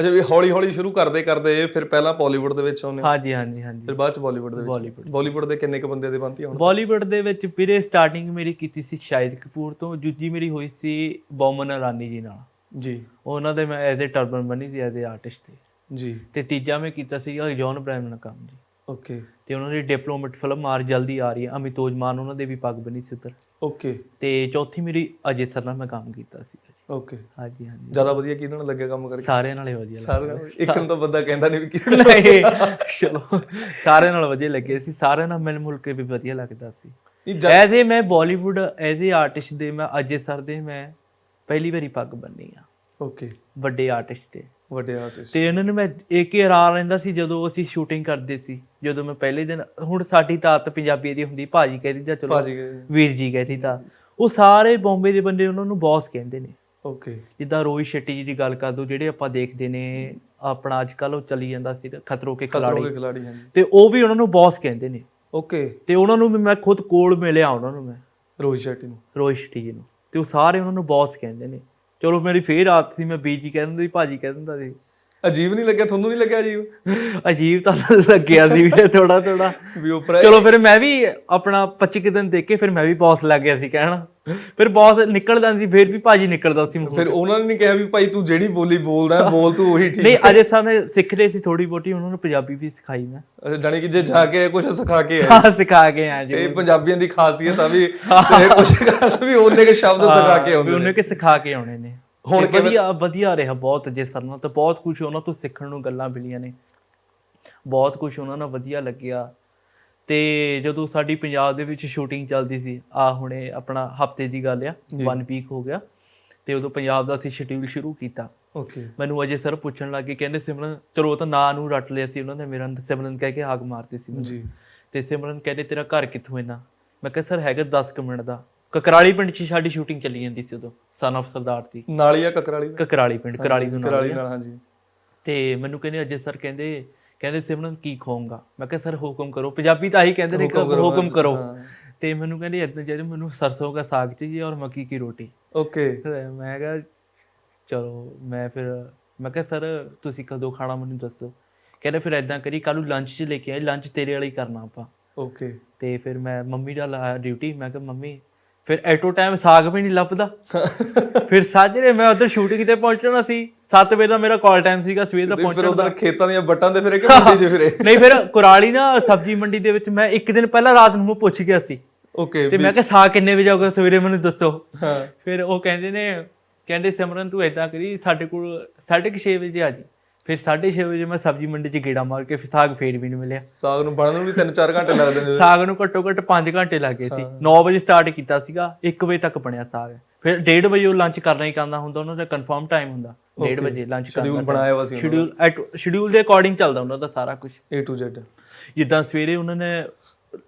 S2: ਅੱਛਾ ਵੀ ਹੌਲੀ ਹੌਲੀ ਸ਼ੁਰੂ ਕਰਦੇ ਕਰਦੇ ਫਿਰ ਪਹਿਲਾਂ ਬਾਲੀਵੁੱਡ ਦੇ ਵਿੱਚ ਆਉਂਦੇ
S1: ਹਾਂਜੀ ਹਾਂਜੀ ਹਾਂਜੀ।
S2: ਫਿਰ ਬਾਅਦ ਚ ਬਾਲੀਵੁੱਡ ਦੇ ਵਿੱਚ?
S1: ਬਾਲੀਵੁੱਡ
S2: ਦੇ ਕਿੰਨੇ ਕ ਬੰਦੇ ਦੇ ਬੰਤੀ ਹੁਣ
S1: ਬਾਲੀਵੁੱਡ ਦੇ ਵਿੱਚ ਵੀਰੇ ਸਟਾਰਟਿੰਗ ਮੇਰੀ ਕੀਤੀ ਸੀ ਸ਼ਾਹਿਦ ਕਪੂਰ ਤੋਂ ਦੂਜੀ ਮੇਰੀ ਹੋਈ ਸੀ ਬੌਮਨ ਰਾਨੀ ਜੀ ਨਾਲ।
S2: ਜੀ।
S1: ਉਹਨਾਂ ਦੇ ਮੈਂ ਐਜ਼ ਅ ਟਰਬਨ ਬਣੀ ਸੀ ਐਜ਼ ਅ ਆਰਟਿਸਟ ਤੇ।
S2: ਜੀ।
S1: ਤੇ ਤੀਜਾ ਮੈਂ ਕੀਤਾ ਸੀ ਜੌਨ ਬ੍ਰਾਇਮ ਨਾਲ ਕੰਮ ਜੀ।
S2: ਓਕੇ।
S1: ਤੇ ਉਹਨਾਂ ਦੀ ਡਿਪਲੋਮੈਟ ਫਿਲਮ ਆਰ ਜਲਦੀ ਆ ਰਹੀ ਹੈ। ਅਮਿਤੋਜ ਮਾਨ ਉਹਨਾਂ ਦੇ ਵੀ ਪੱਗ ਬਣੀ ਸੀ ਉੱਧਰ।
S2: ਓਕੇ।
S1: ਤੇ ਚੌਥੀ ਮੇਰੀ ਅਜੇ ਸਰ ਨਾਲ ਮੈਂ ਕੰਮ ਕੀਤਾ ਸੀ।
S2: ਓਕੇ
S1: ਹਾਂਜੀ ਹਾਂਜੀ।
S2: ਜ਼ਿਆਦਾ ਵਧੀਆ ਕਿਹਨਾਂ ਨੂੰ ਲੱਗਿਆ ਕੰਮ ਕਰਕੇ?
S1: ਸਾਰਿਆਂ ਨਾਲੇ ਵਧੀਆ
S2: ਸਾਰੇ ਨਾਲ? ਇੱਕ ਨੂੰ ਤਾਂ ਬੰਦਾ ਕਹਿੰਦਾ ਨਹੀਂ ਵੀ ਕੀ
S1: ਨਹੀਂ ਚਲੋ ਸਾਰਿਆਂ ਨਾਲ ਵਧੀਆ ਲੱਗੇ ਸੀ। ਸਾਰਿਆਂ ਨਾਲ ਮਿਲ ਮੁਲ ਕੇ ਵੀ ਵਧੀਆ ਲੱਗਦਾ ਸੀ। ਐਜ਼ ਏ ਮੈਂ ਬਾਲੀਵੁੱਡ ਐਜ਼ ਏ ਆਰਟਿਸਟ ਦੇ ਮੈਂ ਅਜੇ ਸਰ ਦੇ ਮੈਂ ਪਹਿਲੀ ਵਾਰੀ ਪੱਗ ਬੰਨੀ ਆ।
S2: ਓਕੇ
S1: ਵੱਡੇ ਆਰਟਿਸਟ ਤੇ।
S2: ਵੱਡੇ ਆਰਟਿਸਟ
S1: ਤੇ ਉਹਨਾਂ ਨੂੰ ਮੈਂ ਇੱਕ ਹੀ ਰਾ ਰਹਿੰਦਾ ਸੀ ਜਦੋਂ ਅਸੀਂ ਸ਼ੂਟਿੰਗ ਕਰਦੇ ਸੀ। ਜਦੋਂ ਮੈਂ ਪਹਿਲੇ ਦਿਨ ਹੁਣ ਸਾਡੀ ਤਾਤ ਪੰਜਾਬੀ ਦੀ ਹੁੰਦੀ ਭਾਜੀ ਕਹਿੰਦੀ ਤਾਂ ਚਲੋ ਵੀਰ ਜੀ ਕਹਿੰਦੀ ਤਾਂ ਉਹ ਸਾਰੇ ਬੰਬੇ ਦੇ ਬੰਦੇ ਉਹਨਾਂ ਨੂੰ ਬੌਸ ਕਹਿੰਦੇ ਨੇ।
S2: ਓਕੇ
S1: ਜਿੱਦਾਂ ਰੋਹਿਤ ਸ਼ੈਟੀ ਜੀ ਦੀ ਗੱਲ ਕਰ ਦੋ ਜਿਹੜੇ ਆਪਾਂ ਦੇਖਦੇ ਨੇ ਆਪਣਾ ਅੱਜ ਕੱਲ ਉਹ ਚੱਲੀ ਜਾਂਦਾ ਸੀ ਖਤਰੋ ਕੇ
S2: ਖਤਰੋਂ
S1: ਖਿਲਾੜੀ।
S2: ਕੇ ਖਿਲਾੜੀ ਹਾਂ
S1: ਤੇ ਉਹ ਵੀ ਉਹਨਾਂ ਨੂੰ ਬੌਸ ਕਹਿੰਦੇ ਨੇ।
S2: ਓਕੇ
S1: ਤੇ ਉਹਨਾਂ ਨੂੰ ਵੀ ਮੈਂ ਖੁਦ ਕੋਲ ਮਿਲਿਆ ਉਹਨਾਂ ਨੂੰ ਮੈਂ।
S2: ਰੋਹਿਤ ਸ਼ੈਟੀ ਨੂੰ।
S1: ਰੋਹਿਤ ਸ਼ੈਟੀ ਜੀ ਨੂੰ। ਤੇ ਉਹ ਸਾਰੇ ਉਹਨਾਂ ਨੂੰ ਬੌਸ ਕਹਿੰਦੇ ਨੇ। ਚਲੋ ਮੇਰੀ ਫੇਰ ਆਦਤ ਸੀ ਮੈਂ ਬੀਜੀ ਕਹਿ ਦਿੰਦਾ ਸੀ ਭਾਜੀ ਕਹਿ ਦਿੰਦਾ ਸੀ।
S2: ਅਜੀਬ ਨਹੀਂ ਲੱਗਿਆ? ਤੁਹਾਨੂੰ ਨਹੀਂ ਲੱਗਿਆ ਅਜੀਬ?
S1: ਅਜੀਬ ਤਾਂ ਲੱਗਿਆ ਸੀ ਵੀਰੇ ਥੋੜਾ ਥੋੜਾ
S2: ਵੀ ਉੱਪਰ
S1: ਚਲੋ ਫਿਰ ਮੈਂ ਵੀ ਆਪਣਾ 25 ਕੁ ਦਿਨ ਦੇਖ ਕੇ ਫਿਰ ਮੈਂ ਵੀ ਬੌਸ ਲੱਗ ਗਿਆ ਸੀ ਕਹਿਣਾ। ਫਿਰ ਬੌਸ ਨਿਕਲਦਾ ਸੀ ਫਿਰ ਵੀ ਭਾਜੀ ਨਿਕਲਦਾ ਸੀ ਮੂੰਹ
S2: ਫਿਰ ਉਹਨਾਂ ਨੇ ਨਹੀਂ ਕਿਹਾ ਵੀ ਭਾਈ ਤੂੰ ਜਿਹੜੀ ਬੋਲੀ ਬੋਲਦਾ ਬੋਲ ਤੂੰ ਉਹੀ ਠੀਕ।
S1: ਨਹੀਂ ਅਜੇ ਸਾਹਮਣੇ ਸਿੱਖ ਰਹੇ ਸੀ ਥੋੜੀ ਬੋਟੀ ਉਹਨਾਂ ਨੂੰ ਪੰਜਾਬੀ ਵੀ ਸਿਖਾਈ ਮੈਂ।
S2: ਅੱਛਾ, ਜਾਣੀ ਕਿ ਜੇ ਜਾ ਕੇ ਕੁਝ ਸਿਖਾ ਕੇ ਆਏ।
S1: ਹਾਂ ਸਿਖਾ ਕੇ ਆ ਜੀ
S2: ਇਹ ਪੰਜਾਬੀਆਂ ਦੀ ਖਾਸੀਅਤ ਆ ਵੀ ਚਾਹੇ ਕੁਝ ਕਰਨਾ ਵੀ ਉਹਨੇ ਕੇ ਸ਼ਬਦ ਸਿਖਾ ਕੇ ਆਉਂਦੇ
S1: ਉਹਨੇ
S2: ਨੇ।
S1: ਕਿ ਸਿਖਾ ਕੇ ਆਉਣੇ ਨੇ।
S2: ਹੁਣ
S1: ਵਧੀਆ ਵਧੀਆ ਰਿਹਾ ਬਹੁਤ ਜੇ ਸਰ ਨਾਲ ਤਾਂ ਬਹੁਤ ਕੁਝ ਉਹਨਾਂ ਤੋਂ ਸਿੱਖਣ ਨੂੰ ਗੱਲਾਂ ਮਿਲੀਆਂ ਨੇ। ਬਹੁਤ ਕੁਝ ਉਹਨਾਂ ਨਾਲ ਵਧੀਆ ਲੱਗਿਆ। ਤੇ ਜਦੋਂ ਸਾਡੀ ਪੰਜਾਬ ਦੇ ਵਿੱਚ ਸ਼ੂਟਿੰਗ ਚੱਲਦੀ ਸੀ ਆ ਹੁਣੇ ਆਪਣਾ ਹਫ਼ਤੇ ਦੀ ਗੱਲ ਆ ਵਨ ਵੀਕ ਹੋ ਗਿਆ ਤੇ ਉਦੋਂ ਪੰਜਾਬ ਦਾ ਅਸੀਂ ਸ਼ਡਿਊਲ ਸ਼ੁਰੂ ਕੀਤਾ।
S2: ਓਕੇ
S1: ਮੈਨੂੰ ਅਜੇ ਸਰ ਪੁੱਛਣ ਲੱਗੇ ਕਹਿੰਦੇ ਸਿਮਰਨ ਚਲੋ ਤਾਂ ਨਾਂ ਨੂੰ ਰੱਟ ਲਿਆ ਸੀ ਉਹਨਾਂ ਨੇ ਮੇਰਾ ਸਿਮਰਨ ਕਹਿ ਕੇ ਹਾਕ ਮਾਰਤੀ ਸੀ
S2: ਜੀ।
S1: ਤੇ ਸਿਮਰਨ ਕਹਿੰਦੇ ਤੇਰਾ ਘਰ ਕਿੱਥੋਂ ਇੰਨਾ? ਮੈਂ ਕਿਹਾ ਸਰ ਹੈਗਾ 10 ਕੁ ਮਿੰਟ ਦਾ। ਕਕਰਾਲੀ ਪਿੰਡ 'ਚ ਸਾਡੀ ਸ਼ੂਟਿੰਗ ਚੱਲੀ ਜਾਂਦੀ ਸੀ ਉਦੋਂ ਸਨ of ਸਰਦਾਰ ਦੀ।
S2: ਨਾਲੀਆ ਕਕਰਾਲੀ
S1: ਕਕਰਾਲੀ ਪਿੰਡ ਕਰਾਲੀ ਨੂੰ ਨਾਲ।
S2: ਨਾਲ ਹਾਂਜੀ।
S1: ਤੇ ਮੈਨੂੰ ਕਹਿੰਦੇ ਅਜੇ ਸਰ ਕਹਿੰਦੇ ਕਹਿੰਦੇ ਸਿਮਰਨ ਕੀ ਖਾਊਂਗਾ ਮੈਂ ਕਿਹਾ ਸਰ ਹੁਕਮ ਕਰੋ। ਪੰਜਾਬੀ ਤਾਂ ਆਹੀ ਕਹਿੰਦੇ ਨੇ ਕਿ
S2: ਹੁਕਮ ਕਰੋ।
S1: ਤੇ ਮੈਨੂੰ ਕਹਿੰਦੇ ਇਦਾਂ ਜਿਹੜੇ ਮੈਨੂੰ ਸਰਸੋਂ ਦਾ ਸਾਗ ਚਾਹੀਏ ਔਰ ਮੱਕੀ ਕੀ ਰੋਟੀ।
S2: ਓਕੇ।
S1: ਮੈਂ ਕਿਹਾ ਚਲੋ ਮੈਂ ਫਿਰ ਮੈਂ ਕਿਹਾ ਸਰ ਤੁਸੀਂ ਕਦੋਂ ਖਾਣਾ ਮੈਨੂੰ ਦੱਸੋ? ਕਹਿੰਦੇ ਫਿਰ ਇਦਾਂ ਕਰੀ ਕੱਲ ਨੂੰ ਲੰਚ 'ਚ ਲੈ ਕੇ ਆਈ ਲੰਚ ਤੇਰੇ ਵਾਲਾ ਕਰਨਾ ਆਪਾਂ।
S2: ਓਕੇ।
S1: ਤੇ ਫਿਰ ਮੈਂ ਮੰਮੀ ਦਾ ਡਿਊਟੀ ਮੈਂ ਕਿਹਾ ਮੰਮੀ ਫਿਰ ਐਟੋ ਟਾਈਮ ਸਾਗ ਵੀ ਨਹੀਂ ਲੱਭਦਾ। ਫਿਰ ਸਾਜਰੇ ਮੈਂ ਉਧਰ ਸ਼ੂਟਿੰਗ ਤੇ ਪਹੁੰਚਣਾ ਸੀ। 7 ਵਜੇ ਦਾ ਮੇਰਾ ਕਾਲ ਟਾਈਮ ਸੀਗਾ ਸਵੇਰ ਦਾ
S2: ਫਿਰ
S1: ਪਹੁੰਚਣ ਦਾ।
S2: ਉਧਰ ਖੇਤਾਂ ਦੀਆਂ ਬੱਟਾਂ ਤੇ ਫਿਰੇ ਕਿ ਮੰਡੀ 'ਚ ਫਿਰੇ।
S1: ਨਹੀਂ ਫਿਰ ਕੁਰਾਲੀ ਨਾ ਸਬਜ਼ੀ ਮੰਡੀ ਦੇ ਵਿੱਚ ਮੈਂ ਇੱਕ ਦਿਨ ਪਹਿਲਾਂ ਰਾਤ ਨੂੰ ਪੁੱਛ ਗਿਆ ਸੀ।
S2: ਓਕੇ
S1: ਤੇ ਮੈਂ ਕਿਹਾ ਸਾਗ ਕਿੰਨੇ ਵਜੇ ਆਊਗਾ? ਸਵੇਰੇ ਮੈਨੂੰ ਦੱਸੋ।
S2: ਹਾਂ।
S1: ਫਿਰ ਉਹ ਕਹਿੰਦੇ ਨੇ ਕਹਿੰਦੇ ਸਿਮਰਨ ਤੂੰ ਏਦਾਂ ਕਰੀ ਸਾਡੇ ਕੋਲ 6:30 ਵਜੇ ਆ ਜੀ। ਫਿਰ 6:30 ਵਜੇ ਮੈਂ ਸਬਜ਼ੀ ਮੰਡੀ 'ਚ ਗੇੜਾ ਮਾਰ ਕੇ ਫਿਰ ਸਾਗ ਫੇਰ ਵੀ ਨਹੀਂ ਮਿਲਿਆ।
S2: ਸਾਗ ਨੂੰ ਬਣਨ ਨੂੰ ਵੀ 3-4 ਘੰਟੇ ਲੱਗਦੇ ਨੇ
S1: ਸਾਗ ਨੂੰ ਘੱਟੋ ਘੱਟ 5 ਘੰਟੇ ਲੱਗੇ ਸੀ। 9 ਵਜੇ ਸਟਾਰਟ ਕੀਤਾ ਸੀਗਾ 1 ਵਜੇ ਤੱਕ ਬਣਿਆ ਸਾਗ। ਫਿਰ 1:30 ਵਜੇ ਉਹ ਲੰਚ ਕਰਨਾ ਹੀ ਕਰਨਾ ਹੁੰਦਾ ਉਹਨਾਂ ਦਾ ਕਨਫਰਮ ਟਾਈਮ ਹੁੰਦਾ। 1:30 ਵਜੇ ਲੰਚ ਕਰਨਾ
S2: ਸ਼ਡਿਊਲ ਬਣਾਇਆ ਵਾ ਸੀ
S1: ਸ਼ਡਿਊਲ ਸ਼ਡਿਊਲ ਦੇ ਅਕੋਰਡਿੰਗ ਚੱਲਦਾ ਉਹਨਾਂ ਦਾ ਸਾਰਾ ਕੁਝ
S2: A to Z
S1: ਜਿੱਦਾਂ ਸਵੇਰੇ ਉਹਨਾਂ ਨੇ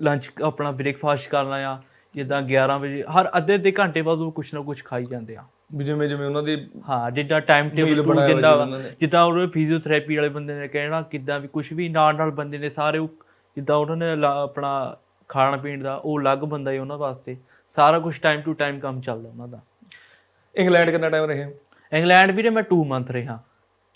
S1: ਲੰਚ ਆਪਣਾ ਬ੍ਰੇਕਫਾਸਟ ਕਰਨਾ ਆ ਜਿੱਦਾਂ 11 ਵਜੇ ਹਰ ਅੱਧੇ ਅੱਧੇ ਘੰਟੇ ਬਾਅਦ ਉਹ ਕੁਛ ਨਾ ਕੁਛ ਖਾਈ ਜਾਂਦੇ ਆ।
S2: ਵੀ ਜਿਵੇਂ ਜਿਵੇਂ ਉਹਨਾਂ ਦੀ
S1: ਹਾਂ ਜਿੱਦਾਂ ਟਾਈਮ ਟੇਬਲ
S2: ਬਣਾਇਆ
S1: ਜਿੱਦਾਂ। ਜਿੱਦਾਂ ਉਹ ਫਿਜ਼ੀਓਥੈਰੇਪੀ ਵਾਲੇ ਬੰਦੇ ਨੇ ਕਹਿਣਾ ਕਿੱਦਾਂ ਵੀ ਕੁਝ ਵੀ ਨਾਲ ਨਾਲ ਬੰਦੇ ਨੇ ਸਾਰੇ ਉਹ- ਜਿੱਦਾਂ ਉਹਨਾਂ ਨੇ ਆਪਣਾ ਖਾਣ ਪੀਣ ਦਾ ਉਹ ਅਲੱਗ ਬੰਦਾ ਹੈ ਉਹਨਾਂ ਵਾਸਤੇ। ਸਾਰਾ ਕੁਝ ਟਾਈਮ ਟੂ ਟਾਈਮ ਕੰਮ ਚੱਲਦਾ ਉਹਨਾਂ ਦਾ।
S2: ਇੰਗਲੈਂਡ ਕਿੰਨਾ ਟਾਈਮ ਰਹੇ?
S1: ਇੰਗਲੈਂਡ ਵੀਰੇ ਮੈਂ 2 ਮੰਥ ਰਿਹਾ।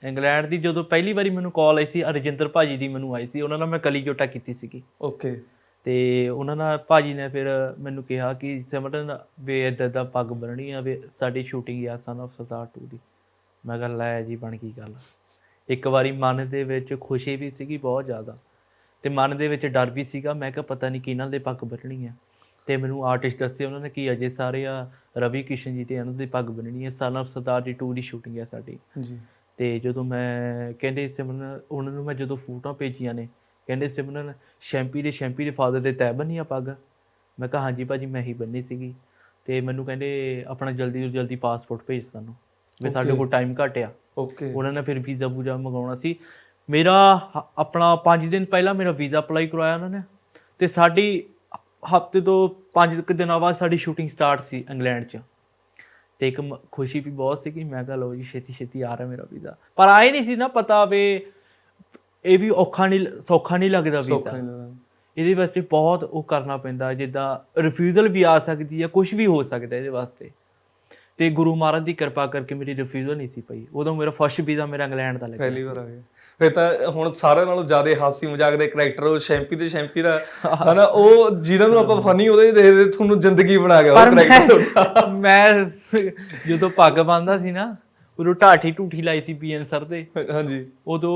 S1: ਇੰਗਲੈਂਡ ਦੀ ਜਦੋਂ ਪਹਿਲੀ ਵਾਰੀ ਮੈਨੂੰ ਕਾਲ ਆਈ ਸੀ ਰਜਿੰਦਰ ਭਾਜੀ ਦੀ ਮੈਨੂੰ ਆਈ ਸੀ ਉਹਨਾਂ ਨਾਲ ਮੈਂ ਕਲੀ ਜੋਟਾ ਕੀਤੀ ਸੀਗੀ।
S2: ਓਕੇ
S1: ਤੇ ਉਹਨਾਂ ਨਾਲ ਭਾਜੀ ਨੇ ਫਿਰ ਮੈਨੂੰ ਕਿਹਾ ਕਿ ਸਿਮਰਨ ਵੀ ਏਦਾਂ ਦਾ ਪੱਗ ਬੰਨਣੀ ਆ ਵੀ ਸਾਡੀ ਸ਼ੂਟਿੰਗ ਆ ਸਨ of ਸਰਦਾਰ 2 ਦੀ। ਮੈਂ ਕਿਹਾ ਲੈ ਜੀ ਬਣ ਗਈ ਗੱਲ। ਇੱਕ ਵਾਰੀ ਮਨ ਦੇ ਵਿੱਚ ਖੁਸ਼ੀ ਵੀ ਸੀਗੀ ਬਹੁਤ ਜ਼ਿਆਦਾ। ਤੇ ਮਨ ਦੇ ਵਿੱਚ ਡਰ ਵੀ ਸੀਗਾ। ਮੈਂ ਕਿਹਾ ਪਤਾ ਨਹੀਂ ਕਿਹਨਾਂ ਦੇ ਪੱਗ ਬੰਨਣੀ ਆ। ਤੇ ਮੈਨੂੰ ਆਰਟਿਸਟ ਦੱਸੇ ਉਹਨਾਂ ਨੇ ਕਿ ਅਜੇ ਸਾਰੇ ਆ ਰਵੀ ਕਿਸ਼ਨ ਜੀ ਤੇ ਇਹਨਾਂ ਦੀ ਪੱਗ ਬੰਨਣੀ ਹੈ ਸਨ of Sardar ji 2 the shooting ਹੈ ਸਾਡੀ।
S2: ਜੀ।
S1: ਤੇ ਜਦੋਂ ਮੈਂ ਕਹਿੰਦੇ ਸਿਮਰਨ ਉਹਨਾਂ ਨੂੰ ਮੈਂ ਜਦੋਂ ਫੋਟੋਆਂ ਭੇਜੀਆਂ ਨੇ ਕਹਿੰਦੇ ਸਿਮਰਨ ਸ਼ੈਂਪੀ ਦੇ ਸ਼ੈਂਪੀ ਦੇ ਫਾਦਰ ਦੇ ਤੈ ਬੰਨੀ ਆ ਪੱਗ। ਮੈਂ ਕਿਹਾ ਹਾਂਜੀ ਭਾਜੀ ਮੈਂ ਹੀ ਬੰਨੀ ਸੀਗੀ। ਤੇ ਮੈਨੂੰ ਕਹਿੰਦੇ ਆਪਣਾ ਜਲਦੀ ਤੋਂ ਜਲਦੀ ਪਾਸਪੋਰਟ ਭੇਜ ਸਾਨੂੰ। ਵੀ ਸਾਡੇ ਕੋਲ ਟਾਈਮ ਘੱਟ ਆ
S2: ਓਕੇ
S1: ਉਹਨਾਂ ਨੇ ਫਿਰ ਵੀਜ਼ਾ ਵੂਜ਼ਾ ਮੰਗਾਉਣਾ ਸੀ। ਮੇਰਾ ਆਪਣਾ 5 ਦਿਨ ਪਹਿਲਾਂ ਮੇਰਾ ਵੀਜ਼ਾ ਅਪਲਾਈ ਕਰਵਾਇਆ ਉਹਨਾਂ ਨੇ। ਤੇ ਸਾਡੀ ਹਫ਼ਤੇ ਤੋਂ 5 ਕੁ ਦਿਨਾਂ ਬਾਅਦ ਸਾਡੀ ਸ਼ੂਟਿੰਗ ਸਟਾਰਟ ਸੀ ਇੰਗਲੈਂਡ 'ਚ। ਤੇ ਇੱਕ ਖੁਸ਼ੀ ਵੀ ਬਹੁਤ ਸੀ ਕਿ ਮੈਂ ਕਿਹਾ ਲਓ ਜੀ ਛੇਤੀ ਛੇਤੀ ਆ ਰਿਹਾ ਮੇਰਾ ਵੀਜ਼ਾ ਪਰ ਆਏ ਨਹੀਂ ਸੀ ਨਾ ਪਤਾ ਵੀ ਇਹ ਵੀ ਔਖਾ ਨਹੀਂ ਸੌਖਾ ਨਹੀਂ ਲੱਗਦਾ
S2: ਸੌਖਾ
S1: ਵੀਜ਼ਾ
S2: ਨਹੀਂ ਲੱਗਦਾ।
S1: ਇਹਦੇ ਵਿੱਚ ਬਹੁਤ ਉਹ ਕਰਨਾ ਪੈਂਦਾ ਜਿੱਦਾਂ ਰਿਫਿਊਜ਼ਲ ਵੀ ਆ ਸਕਦੀ ਹੈ ਕੁਝ ਵੀ ਹੋ ਸਕਦਾ ਇਹਦੇ ਵਾਸਤੇ। ਤੇ ਗੁਰੂ ਮਹਾਰਾਜ ਦੀ ਕਿਰਪਾ ਕਰਕੇ ਮੇਰੀ ਰਿਫਿਊਜ਼ਲ ਨਹੀਂ ਸੀ ਪਈ। ਉਦੋਂ ਮੇਰਾ ਫਸਟ ਵੀਜ਼ਾ ਮੇਰਾ ਇੰਗਲੈਂਡ ਦਾ ਲੱਗਿਆ
S2: ਪਹਿਲੀ ਵਾਰ ਆ ਗਿਆ। ਫਿਰ ਤਾਂ ਹੁਣ ਸਾਰਿਆਂ ਨਾਲੋਂ ਜ਼ਿਆਦਾ ਹਾਸੀ ਮਜ਼ਾਕ ਦੇ ਕਰੈਕਟਰ ਉਹ ਸ਼ੈਂਪੀ ਤੇ ਸ਼ੈਂਪੀ ਦਾ ਹਨਾ ਉਹ ਜਿਹਨਾਂ ਨੂੰ ਆਪਾਂ ਫਨੀ ਉਹਦੇ ਦੇਖਦੇ ਤੁਹਾਨੂੰ ਜ਼ਿੰਦਗੀ ਬਣਾ ਗਿਆ ਉਹ ਕਰੈਕਟਰ
S1: ਮੈਂ ਜਦੋਂ ਪੱਗ ਬੰਨਦਾ ਸੀ ਨਾ ਉਦੋਂ ਢਾਠੀ ਢੂਠੀ ਲਾਈ ਸੀ ਪੀਐਨ ਸਰ ਤੇ।
S2: ਹਾਂਜੀ।
S1: ਉਦੋਂ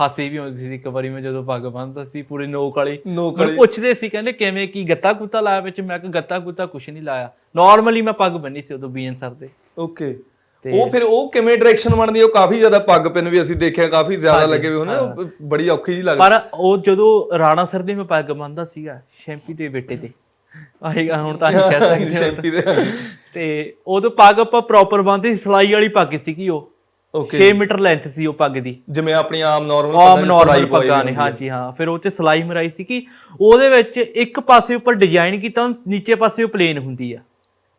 S1: ਹਾਸੇ ਵੀ ਆਉਂਦੇ ਸੀ ਇੱਕ ਵਾਰੀ ਮੈਂ ਜਦੋਂ ਪੱਗ ਬੰਨਦਾ ਸੀ ਪੂਰੇ ਨੋਕ ਵਾਲੀ।
S2: ਨੋਕ
S1: ਮੈਨੂੰ ਪੁੱਛਦੇ ਸੀ ਕਹਿੰਦੇ ਕਿਵੇਂ ਕੀ ਗੱਤਾ ਗੁੱਤਾ ਲਾਇਆ ਵਿੱਚ? ਮੈਂ ਕਿਹਾ ਗੱਤਾ ਗੁੱਤਾ ਕੁਛ ਨਹੀਂ ਲਾਇਆ। ਨਾਰਮਲੀ ਮੈਂ ਪੱਗ ਬੰਨੀ ਸੀ ਉਦੋਂ ਬੀਐਨ ਸਰ ਦੇ।
S2: ਓਕੇ ਉਹ ਫਿਰ ਉਹ ਕਿਵੇਂ ਡਾਇਰੈਕਸ਼ਨ ਬਣਦੀ? ਉਹ ਕਾਫੀ ਜ਼ਿਆਦਾ ਪੱਗ ਪਿੰਨ ਵੀ ਅਸੀਂ ਦੇਖਿਆ ਕਾਫੀ ਜ਼ਿਆਦਾ ਲੱਗੇ ਹੋਏ ਹੁੰਦੇ ਉਹ ਬੜੀ ਔਖੀ ਜੀ ਲੱਗਦੀ।
S1: ਪਰ ਉਹ ਜਦੋਂ ਰਾਣਾ ਸਰ ਦੇ ਮੈਂ ਪੱਗ ਬੰਨਦਾ ਸੀਗਾ ਸ਼ੈਂਪੀ ਦੇ ਬੇਟੇ ਤੇ। ਆਹੇਗਾ ਹੁਣ ਤਾਂ ਨਹੀਂ ਕਹਿ ਸਕਦੇ।
S2: ਸ਼ੈਂਪੀ ਦੇ।
S1: ਤੇ ਉਦੋਂ ਪੱਗ ਆਪਾਂ ਪ੍ਰੋਪਰ ਬੰਨਦੇ ਸੀ ਸਲਾਈ ਵਾਲੀ ਪੱਗ ਸੀਗੀ ਉਹ।
S2: ਓਕੇ
S1: 6 ਮੀਟਰ ਲੈਂਥ ਸੀ ਉਹ ਪੱਗ ਦੀ।
S2: ਜਿਵੇਂ ਆਪਣੀ ਆਮ ਨਾਰਮਲ
S1: ਆਮ ਨਾਰਮਲ ਪੱਗਾਂ ਨੇ ਹਾਂਜੀ ਹਾਂ। ਫਿਰ ਉਹ ਚ ਸਲਾਈ ਮਰਾਈ ਸੀ ਕਿ ਉਹਦੇ ਵਿੱਚ ਇੱਕ ਪਾਸੇ ਉੱਪਰ ਡਿਜ਼ਾਈਨ ਕੀਤਾ ਨੀਚੇ ਪਾਸੇ ਉਹ ਪਲੇਨ ਹੁੰਦੀ ਆ।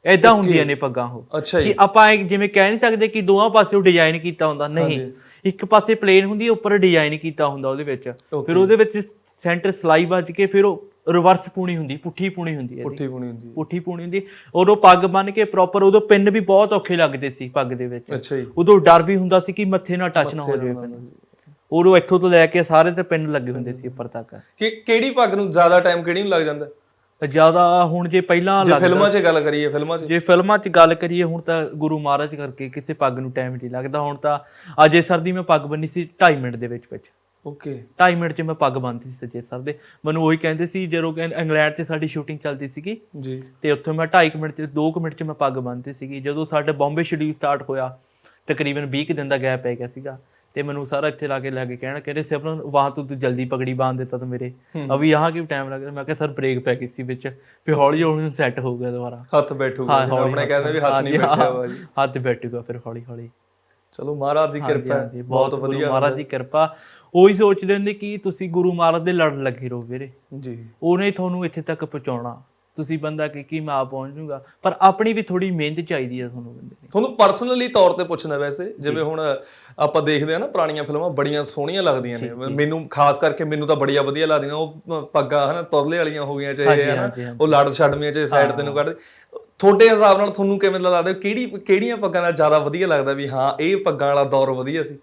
S1: ਐਦਾਂ ਹੁੰਦੀਆਂ ਨੇ ਪੱਗਾਂ ਉਹ। ਕਿ ਆਪਾਂ ਜਿਵੇਂ ਕਹਿ ਨਹੀਂ ਸਕਦੇ ਕਿ ਦੋਹਾਂ ਪਾਸੇ ਉਹ ਡਿਜ਼ਾਈਨ ਕੀਤਾ ਹੁੰਦਾ ਨਹੀਂ। ਇੱਕ ਪਾਸੇ ਪਲੇਨ ਹੁੰਦੀ ਉੱਪਰ ਡਿਜ਼ਾਈਨ ਕੀਤਾ ਹੁੰਦਾ ਉਹਦੇ ਵਿੱਚ। ਫਿਰ ਉਹਦੇ ਵਿੱਚ ਸੈਂਟਰ ਸਲਾਈ ਵੱਜ ਕੇ ਫਿਰ ਉਹ ਰਿਵਰਸ ਪੂਣੀ ਹੁੰਦੀ ਪੁੱਠੀ ਪੂਣੀ ਹੁੰਦੀ ਹੈ।
S2: ਪੁੱਠੀ ਪੁਣੀ ਹੁੰਦੀ ਹੈ।
S1: ਪੁੱਠੀ ਪੂਣੀ ਹੁੰਦੀ। ਉਦੋਂ ਪੱਗ ਬੰਨ ਕੇ ਪ੍ਰੋਪਰ ਉਦੋਂ ਪਿੰਨ ਵੀ ਬਹੁਤ ਔਖੇ ਲੱਗਦੇ ਸੀ ਪੱਗ ਦੇ ਵਿੱਚ।
S2: ਅੱਛਾ ਜੀ।
S1: ਉਦੋਂ ਡਰ ਵੀ ਹੁੰਦਾ ਸੀ ਕਿ ਮੱਥੇ ਨਾਲ ਟੱਚ ਨਾ ਹੋ ਜਾਵੇ ਉਦੋਂ ਇੱਥੋਂ ਤੋਂ ਲੈ ਕੇ ਸਾਰੇ ਤੇ ਪਿੰਨ ਲੱਗੇ ਹੁੰਦੇ ਸੀ ਉੱਪਰ ਤੱਕ।
S2: ਕਿ ਕਿਹੜੀ ਪੱਗ ਨੂੰ ਜ਼ਿਆਦਾ ਟਾਈਮ ਕਿਹੜੀ ਨੂੰ ਲੱਗ ਜਾਂਦਾ?
S1: ਜ਼ਿਆਦਾ ਹੁਣ ਜੇ ਪਹਿਲਾਂ
S2: ਜੇ ਫਿਲਮਾਂ 'ਚ ਗੱਲ ਕਰੀਏ ਫਿਲਮਾਂ 'ਚ।
S1: ਜੇ ਫਿਲਮਾਂ 'ਚ ਗੱਲ ਕਰੀਏ ਹੁਣ ਤਾਂ ਗੁਰੂ ਮਹਾਰਾਜ ਕਰਕੇ ਕਿਸੇ ਪੱਗ ਨੂੰ ਟਾਈਮ ਨਹੀਂ ਲੱਗਦਾ। ਹੁਣ ਤਾਂ ਅਜੇ ਸਰ ਦੀ ਮੈਂ ਪੱਗ ਬੰਨੀ ਸੀ 2.5 ਮਿੰਟ ਦੇ ਵਿੱਚ ਵਿੱਚ।
S2: ਓਕੇ
S1: 2.5 ਮਿੰਟ ਚ ਮੈਂ ਪੱਗ ਬੰਨਤੀ ਸੀ ਸੱਚੇ ਸਰ ਦੇ। ਮੈਨੂੰ ਉਹੀ ਕਹਿੰਦੇ ਸੀ ਜਦੋਂ ਇੰਗਲੈਂਡ 'ਚ ਸਾਡੀ ਸ਼ੂਟਿੰਗ ਚੱਲਦੀ ਸੀਗੀ
S2: ਜੀ।
S1: ਤੇ ਉੱਥੇ ਮੈਂ 2.5 ਮਿੰਟ ਚ 2 ਮਿੰਟ ਚ ਮੈਂ ਪੱਗ ਬੰਨਤੀ ਸੀਗੀ। ਜਦੋਂ ਸਾਡਾ ਬੰਬੇ ਸ਼ਡਿਊਲ ਸਟਾਰਟ ਹੋਇਆ ਤਕਰੀਬਨ 20 ਦਿਨ ਦਾ ਗੈਪ ਪੈ ਗਿਆ ਸੀਗਾ ਤੇ ਮੈਨੂੰ ਸਾਰਾ ਇੱਥੇ ਲਾ ਕੇ ਲੈ ਕੇ ਕਹਿਣਾ ਕਹਿੰਦੇ ਸਿਮਰਨ ਵਾਹ ਤੂੰ ਤੂੰ ਜਲਦੀ ਪਗੜੀ ਬਾਂਧ ਦਿੱਤਾ ਤੂੰ ਮੇਰੇ। ਅਭੀ ਯਹਾਂ ਕਿ ਟਾਈਮ ਲੱਗ ਮੈਂ ਕਿਹਾ ਸਰ ਬ੍ਰੇਕ ਪੈ ਗਈ ਸੀ ਵਿੱਚ। ਫਿਰ ਹੌਲੀ ਹੌਲੀ ਸੈੱਟ ਹੋ ਗਿਆ ਦੁਬਾਰਾ।
S2: ਹੱਥ ਬੈਠੂਗਾ। ਆਪਣੇ ਕਹਿੰਦੇ ਵੀ ਹੱਥ ਨਹੀਂ ਬੈਠਿਆ ਬਾਜੀ।
S1: ਹੱਥ ਬੈਠੂਗਾ ਫਿਰ ਹੌਲੀ ਹੌਲੀ।
S2: ਚਲੋ ਮਹਾਰਾਜ ਦੀ ਕਿਰਪਾ ਬਹੁਤ ਵਧੀਆ
S1: ਮਹਾਰਾਜ ਦੀ ਕਿਰਪਾ। ਉਹੀ ਸੋਚਦੇ ਹੁੰਦੇ ਕਿ ਤੁਸੀਂ ਗੁਰੂ ਮਹਾਰਾਜ ਦੇ ਲੜ ਲੱਗੇ ਰਹੋ ਵੀਰੇ।
S2: ਜੀ।
S1: ਉਹਨੇ ਤੁਹਾਨੂੰ ਇੱਥੇ ਤੱਕ ਪਹੁੰਚਾਉਣਾ। ਤੁਸੀਂ ਬੰਦਾ ਕਿ ਕੀ ਮੈਂ ਪਹੁੰਚ ਜਾਊਗਾ। ਪਰ ਆਪਣੀ ਵੀ ਥੋੜੀ ਮਿਹਨਤ ਚਾਹੀਦੀ ਹੈ ਤੁਹਾਨੂੰ ਬੰਦੇ ਦੀ।
S2: ਤੁਹਾਨੂੰ ਪਰਸਨਲੀ ਤੌਰ ਤੇ ਪੁੱਛਣਾ ਵੈਸੇ ਜਿਵੇਂ ਹੁਣ ਆਪਾਂ ਦੇਖਦੇ ਆ ਨਾ ਪੁਰਾਣੀਆਂ ਫਿਲਮਾਂ ਬੜੀਆਂ ਸੋਹਣੀਆਂ ਲੱਗਦੀਆਂ ਨੇ। ਮੈਨੂੰ ਖਾਸ ਕਰਕੇ ਮੈਨੂੰ ਤਾਂ ਬੜੀਆਂ ਵਧੀਆ ਲੱਗਦੀਆਂ। ਉਹ ਪੱਗਾਂ ਹਨਾ ਤੁਰਲੇ ਵਾਲੀਆਂ ਹੋ ਗਈਆਂ ਚਾਹੇ ਹਨਾ। ਉਹ ਲੜ ਛੱਡਵੀਆਂ ਚਾਹੇ ਸਾਈਡ ਤੇ ਨੂੰ ਕੱਢ। ਤੁਹਾਡੇ ਹਿਸਾਬ ਨਾਲ ਤੁਹਾਨੂੰ ਕਿਵੇਂ ਲੱਗਦਾ? ਕਿਹੜੀ ਕਿਹੜੀਆਂ ਪੱਗਾਂ ਨਾਲ ਜ਼ਿਆਦਾ ਵਧੀਆ ਲੱਗਦਾ ਵੀ ਹਾਂ ਇਹ ਪੱਗਾਂ ਵਾਲਾ ਦੌਰ ਵਧੀਆ ਸੀ?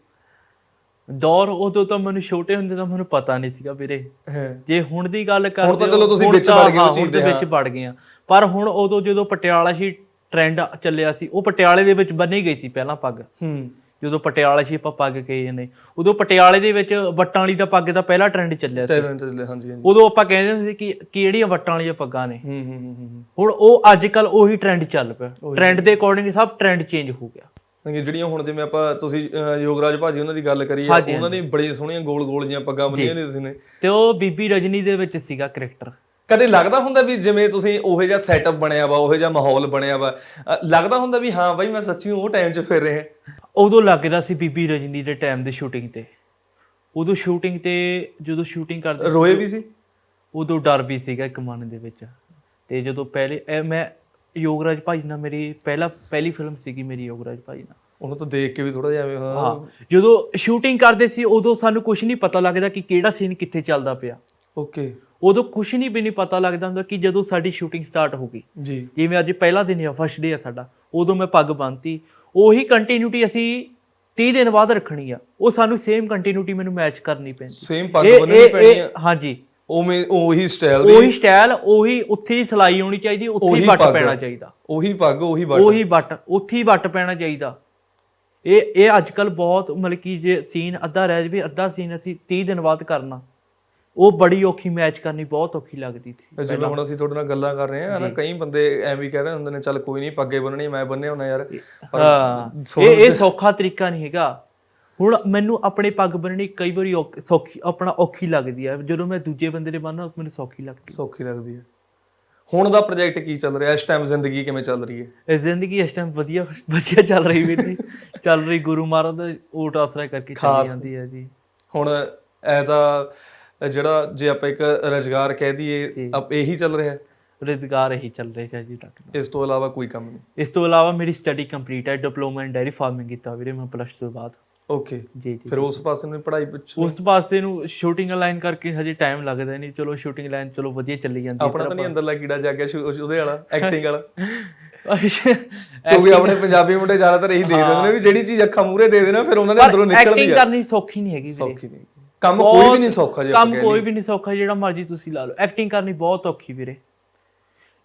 S1: ਦੌਰ ਉਦੋਂ ਤਾਂ ਮੈਨੂੰ ਛੋਟੇ ਹੁੰਦੇ ਤਾਂ ਮੈਨੂੰ ਪਤਾ ਨਹੀਂ ਸੀਗਾ ਵੀਰੇ।
S2: ਹਾਂ।
S1: ਜੇ ਹੁਣ ਦੀ ਗੱਲ ਕਰਦੇ
S2: ਤਾਂ ਚਲੋ
S1: ਹੋ,
S2: ਤੁਸੀਂ
S1: ਹੁਣ
S2: ਵਿੱਚ ਵੜ ਗਏ
S1: ਹਾਂ, ਹੁਣ
S2: ਚੀਜ਼
S1: ਤੇ
S2: ਦੇ,
S1: ਵਿੱਚ ਵੜ ਗਏ ਆ। ਪਰ ਹੁਣ ਉਦੋਂ ਜਦੋਂ ਪਟਿਆਲਾ ਸੀ ਟ੍ਰੈਂਡ ਚੱਲਿਆ ਸੀ ਉਹ ਪਟਿਆਲੇ ਦੇ ਵਿੱਚ ਬੰਨੀ ਗਈ ਸੀ ਪਹਿਲਾਂ ਪੱਗ।
S2: ਹੂੰ।
S1: ਜਦੋਂ ਪਟਿਆਲਾ ਸੀ ਆਪਾਂ ਪੱਗ ਕਹੀ ਜਾਂਦੇ। ਉਦੋਂ ਪਟਿਆਲੇ ਦੇ ਵਿੱਚ ਵੱਟਾਂ ਵਾਲੀ ਦਾ ਪੱਗ ਦਾ ਪਹਿਲਾ ਟ੍ਰੈਂਡ ਚੱਲਿਆ ਸੀ।
S2: ਹਾਂਜੀ ਹਾਂਜੀ।
S1: ਉਦੋਂ ਆਪਾਂ ਕਹਿੰਦੇ ਹੁੰਦੇ ਸੀ ਕਿ ਕਿਹੜੀਆਂ ਵੱਟਾਂ ਵਾਲੀਆਂ ਪੱਗਾਂ ਨੇ।
S2: ਹੂੰ ਹੂੰ ਹੂੰ ਹੂੰ
S1: ਹੁਣ ਉਹ ਅੱਜ ਕੱਲ ਉਹੀ ਟ੍ਰੈਂਡ ਚੱਲ ਪਿਆ। ਟ੍ਰੈਂਡ ਦੇ ਅਕੋਰਡਿੰਗ ਸਭ ਟ੍ਰੈਂਡ ਚੇਂਜ ਹੋ ਗਿਆ।
S2: ਜਿਹੜੀਆਂ ਹੁਣ ਜਿਵੇਂ ਆਪਾਂ ਤੁਸੀਂ ਯੋਗਰਾਜ ਭਾਜੀ ਉਹਨਾਂ ਦੀ ਗੱਲ ਕਰੀਏ
S1: ਹਾਂਜੀ,
S2: ਉਹਨਾਂ ਦੀ ਬੜੀ ਸੋਹਣੀਆਂ ਗੋਲ ਗੋਲ ਜੀਆਂ ਪੱਗਾਂ ਬੰਨੀਆਂ ਨੇ ਸੀ ਨੇ
S1: ਤੇ ਉਹ ਬੀਬੀ ਰਜਨੀ ਦੇ ਵਿੱਚ ਸੀਗਾ ਕਰੈਕਟਰ
S2: ਕਦੇ ਲੱਗਦਾ ਹੁੰਦਾ ਵੀ ਜਿਵੇਂ ਤੁਸੀਂ ਉਹੋ ਜਿਹਾ ਸੈਟਅਪ ਬਣਿਆ ਵਾ ਉਹੋ ਜਿਹਾ ਮਾਹੌਲ ਬਣਿਆ ਵਾ? ਲੱਗਦਾ ਹੁੰਦਾ ਵੀ ਹਾਂ ਬਾਈ ਮੈਂ ਸੱਚੀ ਉਹ ਟਾਈਮ 'ਚ ਫਿਰ ਰਿਹਾ।
S1: ਉਦੋਂ ਲੱਗਦਾ ਸੀ ਬੀਬੀ ਰਜਨੀ ਦੇ ਟਾਈਮ ਦੇ ਸ਼ੂਟਿੰਗ ਤੇ। ਉਦੋਂ ਸ਼ੂਟਿੰਗ ਤੇ ਜਦੋਂ ਸ਼ੂਟਿੰਗ ਕਰਦੇ
S2: ਰੋਏ ਵੀ ਸੀ?
S1: ਉਦੋਂ ਡਰ ਵੀ ਸੀਗਾ ਇੱਕ ਮਨ ਦੇ ਵਿੱਚ। ਤੇ ਜਦੋਂ ਪਹਿਲੇ ਮੈਂ ਯੋਗਰਾਜ ਭਾਈ ਨਾਲ ਮੇਰੀ ਪਹਿਲਾ ਪਹਿਲੀ ਫਿਲਮ ਸੀਗੀ ਮੇਰੀ ਯੋਗਰਾਜ ਭਾਈ ਨਾਲ।
S2: ਉਹਨੂੰ ਤਾਂ ਦੇਖ ਕੇ ਵੀ ਥੋੜਾ ਜਿਹਾ ਐਵੇਂ ਹਾਂ।
S1: ਹਾਂ। ਜਦੋਂ ਸ਼ੂਟਿੰਗ ਕਰਦੇ ਸੀ ਉਦੋਂ ਸਾਨੂੰ ਕੁਝ ਨਹੀਂ ਪਤਾ ਲੱਗਦਾ ਕਿ ਕਿਹੜਾ ਸੀਨ ਕਿੱਥੇ ਚੱਲਦਾ ਪਿਆ।
S2: ਓਕੇ
S1: ਉਦੋਂ ਕੁਝ ਨਹੀਂ ਵੀ ਨਹੀਂ ਪਤਾ ਲੱਗਦਾ ਹੁੰਦਾ ਕਿ ਜਦੋਂ ਸਾਡੀ ਸ਼ੂਟਿੰਗ ਸਟਾਰਟ ਹੋ ਗਈ।
S2: ਜੀ।
S1: ਜਿਵੇਂ ਅੱਜ ਪਹਿਲਾ ਦਿਨ ਆ ਫਸਟ ਡੇ ਆ ਸਾਡਾ। ਉਦੋਂ ਮੈਂ ਪੱਗ ਬੰਨਤੀ। ਉਹੀ ਕੰਟੀਨਿਊਟੀ ਅਸੀਂ 30 ਦਿਨ ਬਾਅਦ ਰੱਖਣੀ ਆ। ਉਹ ਸਾਨੂੰ ਸੇਮ ਕੰਟੀਨਿਊਟੀ ਮੈਨੂੰ ਮੈਚ ਕਰਨੀ ਪੈਂਦੀ।
S2: ਸੇਮ ਪੱਗ ਬੰਨਣੀ ਪੈਣੀ ਆ।
S1: ਹਾਂਜੀ।
S2: ਉਵੇਂ ਉਹੀ ਸਟਾਈਲ ਦੀ
S1: ਉਹੀ ਸਟਾਈਲ ਉਹੀ ਉੱਥੇ ਹੀ ਸਲਾਈ ਹੋਣੀ ਚਾਹੀਦੀ ਉੱਥੇ ਹੀ
S2: ਪੱਗ।
S1: ਪੈਣਾ ਚਾਹੀਦਾ।
S2: ਉਹੀ ਪੱਗ ਉਹੀ ਬੱਟ
S1: ਉਹੀ ਬੱਟ ਉੱਥੇ ਹੀ ਬੱਟ ਪੈਣਾ ਚਾਹੀਦਾ। ਇਹ ਇਹ ਅੱਜ ਕੱਲ ਬਹੁਤ ਮਤਲਬ ਕਿ ਜੇ ਸੀਨ ਅੱਧਾ ਰਹਿ ਜਾਵੇ ਅੱਧਾ ਸੀਨ ਅਸੀਂ 30 ਦਿਨ ਬਾਅਦ ਕਰਨਾ। ਉਹ ਬੜੀ ਔਖੀ ਮੈਚ ਕਰਨੀ ਬਹੁਤ ਔਖੀ ਲੱਗਦੀ ਸੀ
S2: ਜਿਵੇਂ ਹੁਣ ਅਸੀਂ ਤੁਹਾਡੇ ਨਾਲ ਗੱਲਾਂ ਕਰ ਰਹੇ ਹਾਂ ਕਈ ਬੰਦੇ ਐਵੇਂ ਹੀ ਕਹਿੰਦੇ ਹੁੰਦੇ ਨੇ ਚੱਲ ਕੋਈ ਨਹੀਂ ਪੱਗੇ ਬੰਨਣੀ ਮੈਂ ਬੰਨੇ ਹੋਣਾ ਯਾਰ।
S1: ਇਹ ਇਹ ਸੌਖਾ ਤਰੀਕਾ ਨਹੀਂ ਹੈਗਾ। ਹੁਣ ਮੈਨੂੰ ਆਪਣੇ ਪੱਗ ਬੰਨਣੀ ਕਈ ਵਾਰੀ ਔਖ- ਸੌਖੀ ਆਪਣਾ ਔਖੀ ਲੱਗਦੀ ਹੈ ਜਦੋਂ ਮੈਂ ਦੂਜੇ ਬੰਦੇ ਦੇ ਬੰਨਣਾ ਮੈਨੂੰ ਸੌਖੀ ਲੱਗਦੀ
S2: ਸੌਖੀ ਲੱਗਦੀ ਹੈ ਹੁਣ ਦਾ ਪ੍ਰੋਜੈਕਟ ਕੀ ਚੱਲ ਰਿਹਾ? ਇਸ ਟਾਈਮ ਜ਼ਿੰਦਗੀ ਕਿਵੇਂ ਚੱਲ ਰਹੀ ਹੈ?
S1: ਇਹ ਜ਼ਿੰਦਗੀ ਇਸ ਟਾਈਮ ਵਧੀਆ ਵਧੀਆ ਚੱਲ ਰਹੀ ਵੀਰ ਜੀ। ਚੱਲ ਰਹੀ ਗੁਰੂ ਮਹਾਰਾਜ ਦਾ ਓਟ ਆਸਰਾ ਕਰਕੇ ਚੱਲੀ
S2: ਖਾਸ।
S1: ਜਾਂਦੀ ਹੈ ਜੀ।
S2: ਹੁਣ ਐਜ਼ ਅ ਜਿਹੜਾ ਜੇ ਆਪਾਂ ਇੱਕ ਰੁਜ਼ਗਾਰ ਕਹਿ ਦਈਏ ਅਪ ਇਹੀ ਚੱਲ ਰਿਹਾ? ਹੈ
S1: ਰੁਜ਼ਗਾਰ ਇਹੀ ਚੱਲ ਰਿਹਾ ਹੈ ਜੀ ਤੱਕ
S2: ਇਸ ਤੋਂ ਇਲਾਵਾ ਕੋਈ ਕੰਮ ਨਹੀਂ।
S1: ਇਸ ਤੋਂ ਇਲਾਵਾ ਮੇਰੀ ਸਟੱਡੀ ਕੰਪਲੀਟ ਹੈ ਡਿਪਲੋਮਾ ਇਨ ਡੈਰੀ ਫਾਰਮਿੰਗ ਕੀਤਾ ਵੀਰੇ ਮੈਂ ਪਲੱਸ 2 ਤੋਂ ਬਾਅਦ।
S2: ਓਕੇ
S1: ਜੀ ਜੀ
S2: ਫਿਰ ਉਸ ਪਾਸੇ ਨੂੰ ਪੜ੍ਹਾਈ ਪਿੱਛੇ
S1: ਉਸ ਪਾਸੇ ਨੂੰ ਸ਼ੂਟਿੰਗ ਲਾਈਨ ਕਰਕੇ ਹਜੇ ਟਾਈਮ ਲੱਗਦਾ ਨਹੀਂ। ਚਲੋ ਸ਼ੂਟਿੰਗ ਲਾਈਨ ਚਲੋ ਵਧੀਆ ਚੱਲੀ ਜਾਂਦੀ
S2: ਆਪਣਾ ਤਾਂ ਨਹੀਂ ਅੰਦਰਲਾ ਕੀੜਾ ਜਾਗਿਆ ਸ਼ੁ- ਉਹਦੇ ਵਾਲਾ ਐਕਟਿੰਗ ਵਾਲਾ। ਕਿਉਂਕਿ ਆਪਣੇ ਪੰਜਾਬੀ ਮੁੰਡੇ ਜ਼ਿਆਦਾਤਰ ਇਹੀ ਦੇਖ ਲੈਂਦੇ ਨੇ ਵੀ ਜਿਹੜੀ ਚੀਜ਼ ਅੱਖਾਂ ਮੂਹਰੇ ਦੇ ਦੇਣਾ ਫਿਰ ਉਹਨਾਂ ਦੇ ਅੰਦਰੋਂ ਨਿਕਲਦੀ
S1: ਐਕਟਿੰਗ
S2: ਆ
S1: ਕਰਨੀ ਸੌਖੀ ਨਹੀਂ ਹੈਗੀ ਵੀਰੇ।
S2: ਸੌਖੀ ਨਹੀਂ। ਕੰਮ ਕੋਈ ਵੀ ਨਹੀਂ ਸੌਖਾ ਜੇ
S1: ਕੰਮ ਕੋਈ ਵੀ ਨਹੀਂ ਸੌਖਾ ਜਿਹੜਾ ਮਰਜ਼ੀ ਤੁਸੀਂ ਲਾ ਲਓ। ਐਕਟਿੰਗ ਕਰਨੀ ਬਹੁਤ ਔਖੀ ਵੀਰੇ।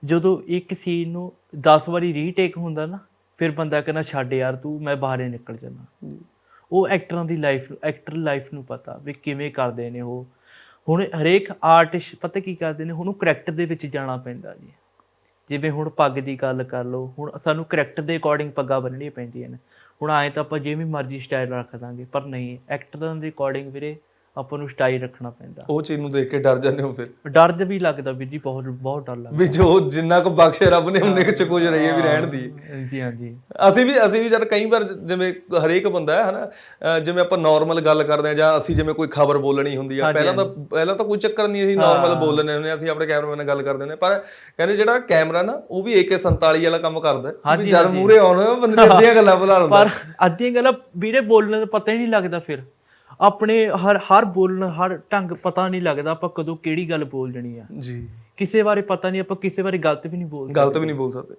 S1: ਜਦੋਂ ਇੱਕ ਸੀਨ ਨੂੰ 10 ਵਾਰੀ ਰੀਟੇਕ ਹੁੰਦਾ ਨਾ ਫਿਰ ਬੰਦਾ ਕਹਿੰਦਾ ਛੱਡ ਯਾਰ ਤੂੰ ਮੈਂ ਬਾਹਰੇ ਨਿਕਲ ਜਾਣਾ ਉਹ ਐਕਟਰਾਂ ਦੀ ਲਾਈਫ ਐਕਟਰ ਲਾਈਫ ਨੂੰ ਪਤਾ ਵੀ ਕਿਵੇਂ ਕਰਦੇ ਨੇ ਉਹ। ਹੁਣ ਹਰੇਕ ਆਰਟਿਸਟ ਪਤਾ ਕੀ ਕਰਦੇ ਨੇ ਉਹਨੂੰ ਕਰੈਕਟਰ ਦੇ ਵਿੱਚ ਜਾਣਾ ਪੈਂਦਾ ਜੀ। ਜਿਵੇਂ ਹੁਣ ਪੱਗ ਦੀ ਗੱਲ ਕਰ ਲਓ, ਹੁਣ ਸਾਨੂੰ ਕਰੈਕਟਰ ਦੇ ਅਕੋਰਡਿੰਗ ਪੱਗਾਂ ਬੰਨਣੀਆਂ ਪੈਂਦੀਆਂ ਨੇ। ਹੁਣ ਆਏ ਤਾਂ ਆਪਾਂ ਜਿਵੇਂ ਮਰਜ਼ੀ ਸਟਾਈਲ ਰੱਖ ਦਾਂਗੇ, ਪਰ ਨਹੀਂ ਐਕਟਰਾਂ ਦੇ ਅਕੋਰਡਿੰਗ ਵੀਰੇ ਆਪਾਂ ਨੂੰ ਸਟਾਈਲ ਰੱਖਣਾ ਪੈਂਦਾ।
S2: ਉਹ ਚੀਜ਼ ਨੂੰ ਦੇਖ ਕੇ ਡਰ ਜਾਂਦੇ ਹੋ ਫਿਰ?
S1: ਡਰ ਵੀ ਲੱਗਦਾ ਵੀਰ ਜੀ ਬਹੁਤ ਬਹੁਤ ਡਰ ਲੱਗਦਾ।
S2: ਵੀ ਜੋ ਜਿੰਨਾ ਕੁ ਬਖਸ਼ੇ ਰੱਬ ਨੇ ਉਹਨੇ ਕੁ ਚ ਕੁਝ ਰਹੀ ਹੈ ਵੀ ਰਹਿਣ ਦੀ।
S1: ਜੀ ਹਾਂਜੀ
S2: ਅਸੀਂ ਵੀ ਅਸੀਂ ਵੀ ਜਦ ਕਈ ਵਾਰ ਜਿਵੇਂ ਹਰੇਕ ਬੰਦਾ ਹੈ ਹਨਾ ਜਿਵੇਂ ਆਪਾਂ ਨਾਰਮਲ ਗੱਲ ਕਰਦੇ ਆ ਜਾਂ ਅਸੀਂ ਜਿਵੇਂ ਕੋਈ ਖਬਰ ਬੋਲਣੀ ਹੁੰਦੀ ਆ ਪਹਿਲਾਂ ਤਾਂ ਪਹਿਲਾਂ ਤਾਂ ਕੋਈ ਚੱਕਰ ਨਹੀਂ ਅਸੀਂ ਨਾਰਮਲ ਬੋਲ ਲੈਂਦੇ ਹੁੰਦੇ ਹਾਂ, ਅਸੀਂ ਆਪਣੇ ਕੈਮਰਾਮੈਨ ਨਾਲ ਗੱਲ ਕਰਦੇ ਹੁੰਦੇ ਹਾਂ। ਪਰ ਕਹਿੰਦੇ ਜਿਹੜਾ ਕੈਮਰਾ ਨਾ ਉਹ ਵੀ AK47 ਵਾਲਾ ਕੰਮ ਕਰਦਾ ਹੈ। ਵੀ ਜਦ ਮੂਰੇ ਆਉਣ ਬੰਦੇ ਅੱਧੀਆਂ ਗੱਲਾਂ ਭੁਲਾ ਲੈਂਦਾ।
S1: ਪਰ ਅੱਧੀਆਂ ਗੱਲਾਂ ਵੀਰੇ ਬੋਲਣ ਦਾ ਪਤਾ ਹੀ ਨਹੀਂ ਲੱਗਦਾ ਫਿਰ। ਆਪਣੇ ਹਰ ਹਰ ਬੋਲਣ ਹਰ ਢੰਗ ਪਤਾ ਨਹੀਂ ਲੱਗਦਾ ਆਪਾਂ ਕਦੋਂ ਕਿਹੜੀ ਗੱਲ ਬੋਲ ਜਣੀ ਆ।
S2: ਜੀ।
S1: ਕਿਸੇ ਬਾਰੇ ਪਤਾ ਨਹੀਂ ਆਪਾਂ ਕਿਸੇ ਬਾਰੇ ਗਲਤ ਵੀ ਨਹੀਂ ਬੋਲ
S2: ਗਲਤ ਵੀ ਨਹੀਂ ਬੋਲ ਸਕਦੇ।